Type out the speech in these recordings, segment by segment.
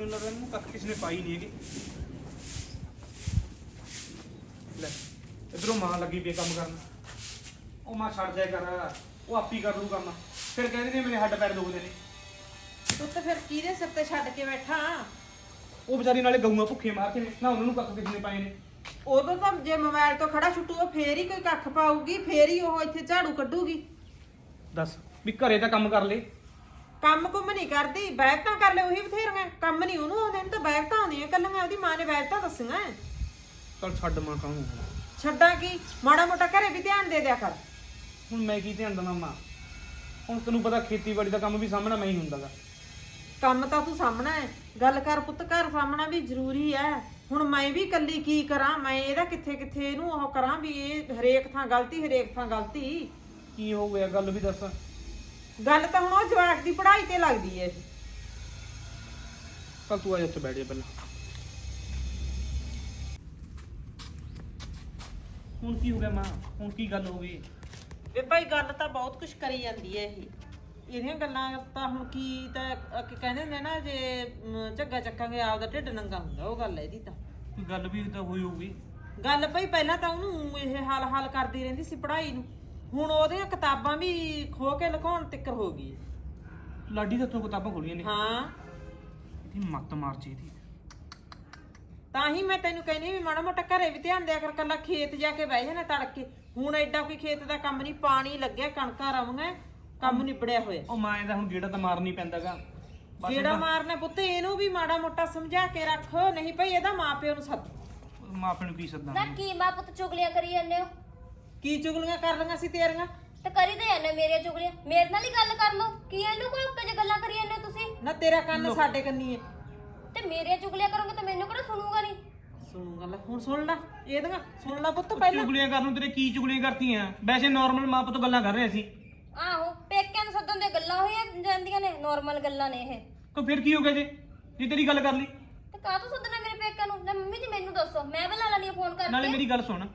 ਮੈਨੂੰ ਲੱਗਦਾ ਇਹਨੂੰ ਕੱਖ ਕਿਸੇ ਨੇ ਪਾਈ ਨਹੀਂ ਹੈਗੀ। ਲੈ ਇਧਰੋਂ ਮਾਂ ਲੱਗੀ ਪਈ ਕੰਮ ਕਰਨ। ਉਹ ਮਾਂ ਛੱਡ ਜਾਇਆ ਕਰ ਉਹ ਆਪੀ ਕਰ ਲੂ ਕੰਮ। ਫਿਰ ਕਹਿੰਦੇ ਨੇ ਮੇਰੇ ਹੱਡ ਪੈਰ ਦੁਖਦੇ ਨੇ। ਤੂੰ ਤਾਂ ਫਿਰ ਕਿਹਦੇ ਸਿਰ ਤੇ ਛੱਡ ਕੇ ਬੈਠਾ? ਉਹ ਵਿਚਾਰੀ ਨਾਲੇ ਗਊਆਂ ਭੁੱਖੇ ਮਾਰ ਕੇ ਨੇ ਨਾ ਉਹਨਾਂ ਨੂੰ ਕੱਖ ਕਿਸੇ ਨੇ ਪਾਏ ਨੇ। ਉਦੋਂ ਤਾਂ ਜੇ ਮੋਬਾਈਲ ਤੋਂ ਖੜਾ ਛੁੱਟੂਗਾ ਫੇਰ ਹੀ ਕੋਈ ਕੱਖ ਪਾਊਗੀ ਫੇਰ ਹੀ ਉਹ ਇੱਥੇ ਝਾੜੂ ਕੱਢੂਗੀ। ਦੱਸ ਵੀ ਘਰੇ ਤਾਂ ਕੰਮ ਕਰ ਲੈ। ਕੰਮ ਕੁੰਮ ਨਹੀਂ ਕਰਦੀ ਬੈਠਾਂ ਕਰ ਲੈ ਉਹੀ ਬਥੇਰੀਆਂ। ਕੰਮ ਨਹੀਂ ਉਹਨੂੰ ਆਉਂਦੇ ਨੇ ਤਾਂ ਬੈਠਾਂ ਆਉਂਦੀਆਂ ਕੱਲੀਆਂ ਉਹਦੀ ਮਾਂ ਨੇ ਬੈਠਾਂ ਦੱਸੀਆਂ। ਚਲ ਛੱਡ ਮਾਂ ਕਾਹਨੂੰ ਛੱਡਾਂ ਕੀ? ਮਾੜਾ ਮੋਟਾ ਘਰੇ ਵੀ ਧਿਆਨ ਦੇ ਦਿਆ ਕਰ। ਹੁਣ ਮੈਂ ਕੀ ਧਿਆਨ ਦੇਵਾਂ ਮਾਂ? ਹੁਣ ਤੈਨੂੰ ਪਤਾ ਖੇਤੀਬਾੜੀ ਦਾ ਕੰਮ ਵੀ ਸਾਹਮਣਾ ਮੈਂ ਹੀ ਹੁੰਦਾਗਾ। ਕੰਮ ਤਾਂ ਤੂੰ ਸਾਹਮਣਾ ਹੈ। ਗੱਲ ਕਰ ਪੁੱਤ ਘਰ ਸਾਹਮਣਾ ਵੀ ਜ਼ਰੂਰੀ ਹੈ। ਹੁਣ ਮੈਂ ਵੀ ਕੱਲੀ ਕੀ ਕਰਾਂ? ਮੈਂ ਇਹਦਾ ਕਿੱਥੇ ਕਿੱਥੇ ਇਹਨੂੰ ਉਹ ਕਰਾਂ ਵੀ ਇਹ ਹਰੇਕ ਥਾਂ ਗਲਤੀ ਹਰੇਕ ਥਾਂ ਗਲਤੀ? ਕੀ ਹੋ ਗਿਆ? ਗੱਲ ਵੀ ਦੱਸ। ਗੱਲ ਤਾਂ ਹੁਣ ਉਹ ਜਵਾਕ ਦੀ ਪੜ੍ਹਾਈ ਤੇ ਲੱਗਦੀ ਏ। ਚੱਲ ਤੂੰ ਆ ਜਾ ਬੈਠ ਜਾ ਪਹਿਲਾਂ। ਹੁਣ ਕੀ ਹੋ ਗਿਆ ਮਾਂ? ਹੁਣ ਕੀ ਗੱਲ ਹੋ ਗਈ? ਵੇ ਭਾਈ ਗੱਲ ਤਾਂ ਬਹੁਤ ਕੁਝ ਕਰੀ ਜਾਂਦੀ ਏ ਇਹ। ਇਹਦੀਆਂ ਗੱਲਾਂ ਤਾਂ ਹੁਣ ਕੀ ਤਾਂ ਅ, ਕੀ ਕਹਿੰਦੇ ਹੁੰਦੇ ਨਾ ਜੇ ਅਮ, ਝੱਗਾ ਚੱਕਾਂਗੇ ਆਪਦਾ ਢਿੱਡ ਨੰਗਾ ਹੁੰਦਾ ਉਹ ਗੱਲ ਹੈ ਇਹਦੀ ਤਾਂ। ਕੋਈ ਗੱਲ ਵੀ ਤਾਂ ਹੋਈ ਹੋਊਗੀ। ਗੱਲ ਭਾਈ ਪਹਿਲਾਂ ਤਾਂ ਉਹਨੂੰ ਇਹ ਹਾਲ ਹਾਲ ਕਰਦੀ ਰਹਿੰਦੀ ਸੀ ਪੜ੍ਹਾਈ ਨੂੰ। ਹੁਣ ਉਹਦੀਆਂ ਕਿਤਾਬਾਂ ਵੀ ਖੋ ਕੇ ਲੁਕਾਉਣ ਤਿੱਕਰ ਹੋ ਗਈ ਲਾਡੀ ਦਾ ਤੋਂ ਕਿਤਾਬਾਂ ਖੋਲੀਆਂ ਨੇ। ਹਾਂ। ਇਹਦੀ ਮੱਤ ਮਾਰ ਚੀ ਦੀ ਤਾਂ ਹੀ ਮੈਂ ਤੈਨੂੰ ਕਹਿੰਦੀ ਵੀ ਮਾੜਾ ਮੋਟਾ ਘਰੇ ਵੀ ਧਿਆਨ ਦਿਆ ਕਰ ਕੱਲਾ ਖੇਤ ਜਾ ਕੇ ਬਹਿ ਜਾਣਾ ਤੜਕੇ। ਹੁਣ ਐਡਾ ਕੋਈ ਖੇਤ ਦਾ ਕੰਮ ਨਹੀਂ ਪਾਣੀ ਲੱਗਿਆ ਕਣਕਾਂ ਰਵੀਆਂ ਕੰਮ ਨਿਬੜਿਆ ਹੋਇਆ। ਉਹ ਮਾਂ ਇਹਦਾ ਹੁਣ ਗੇੜਾ ਤਾਂ ਮਾਰਨਾ ਪੈਂਦਾਗਾ। ਜਿਹੜਾ ਮਾਰਨਾ ਪੁੱਤ ਇਹਨੂੰ ਵੀ ਮਾੜਾ ਮੋਟਾ ਸਮਝਾ ਕੇ ਰੱਖ ਨਹੀਂ ਭਈ ਇਹਦਾ ਮਾਪਿਓ ਨੂੰ ਸੱਦ। ਮਾਂ ਆਪਣੇ ਨੂੰ ਕੀ ਸੱਦਾਂ? ਨਾ ਕੀ ਮਾਂ ਪੁੱਤ ਚੁਗਲੀਆਂ ਕਰੀ ਜਾਂਦੇ ਹੋ? ਕੀ ਚੁਗਲੀਆਂ ਕਰ ਲਈਆਂ ਸੀ ਤੇਰੀਆਂ? ਤੇ ਕਰੀ ਤੇ ਹੋ ਮੇਰੀਆਂ ਚੁਗਲੀਆਂ। ਮੇਰੇ ਨਾਲ ਹੀ ਗੱਲ ਕਰ ਲਓ। ਕੀ ਇਹਨੂੰ ਕੋਈ ਉੱਤੇ ਜੇ ਗੱਲਾਂ ਕਰੀ ਜਾਂਦੇ ਹੋ ਤੁਸੀਂ? ਨਾ ਤੇਰਾ ਕੰਨ ਸਾਡੇ ਕੰਨੀ ਹੈ ਤੇ ਮੇਰੀਆਂ ਚੁਗਲੀਆਂ ਕਰੋਗੇ ਤਾਂ ਮੈਨੂੰ ਕਿਹੜਾ ਸੁਣੂਗਾ ਨਹੀਂ ਸੁਣੂਗਾ ਲੈ ਹੁਣ ਸੁਣ ਲੈ ਇਹਦੀਆਂ। ਸੁਣ ਲੈ ਪੁੱਤ ਪਹਿਲਾਂ। ਚੁਗਲੀਆਂ ਕਰਨ ਨੂੰ ਤੇਰੇ ਕੀ ਚੁਗਲੀਆਂ ਕਰਤੀਆਂ? ਵੈਸੇ ਨਾਰਮਲ ਮਾਂ ਪੁੱਤ ਗੱਲਾਂ ਕਰ ਰਹੇ ਸੀ। ਆਹੋ ਪੇਕਿਆਂ ਨੂੰ ਸੱਦਣ ਦੇ ਗੱਲਾਂ ਹੋਈਆਂ ਜਾਂਦੀਆਂ ਨੇ ਨਾਰਮਲ ਗੱਲਾਂ ਨੇ ਇਹ। ਕੋ ਫਿਰ ਕੀ ਹੋ ਗਿਆ ਜੇ? ਜੇ ਤੇਰੀ ਗੱਲ ਕਰ ਲਈ। ਤੇ ਕਾਹ ਤੋਂ ਸੱਦਣਾ ਮੇਰੇ ਪੇਕਿਆਂ ਨੂੰ? ਲੈ ਮੰਮੀ ਜੀ ਮੈਨੂੰ ਦੱਸੋ ਮੈਂ ਬੁਲਾ ਲੈਣੀ ਫੋਨ ਨਾਲੇ ਕਰਕੇ। ਮੇਰੀ ਗੱਲ ਸੁਣ।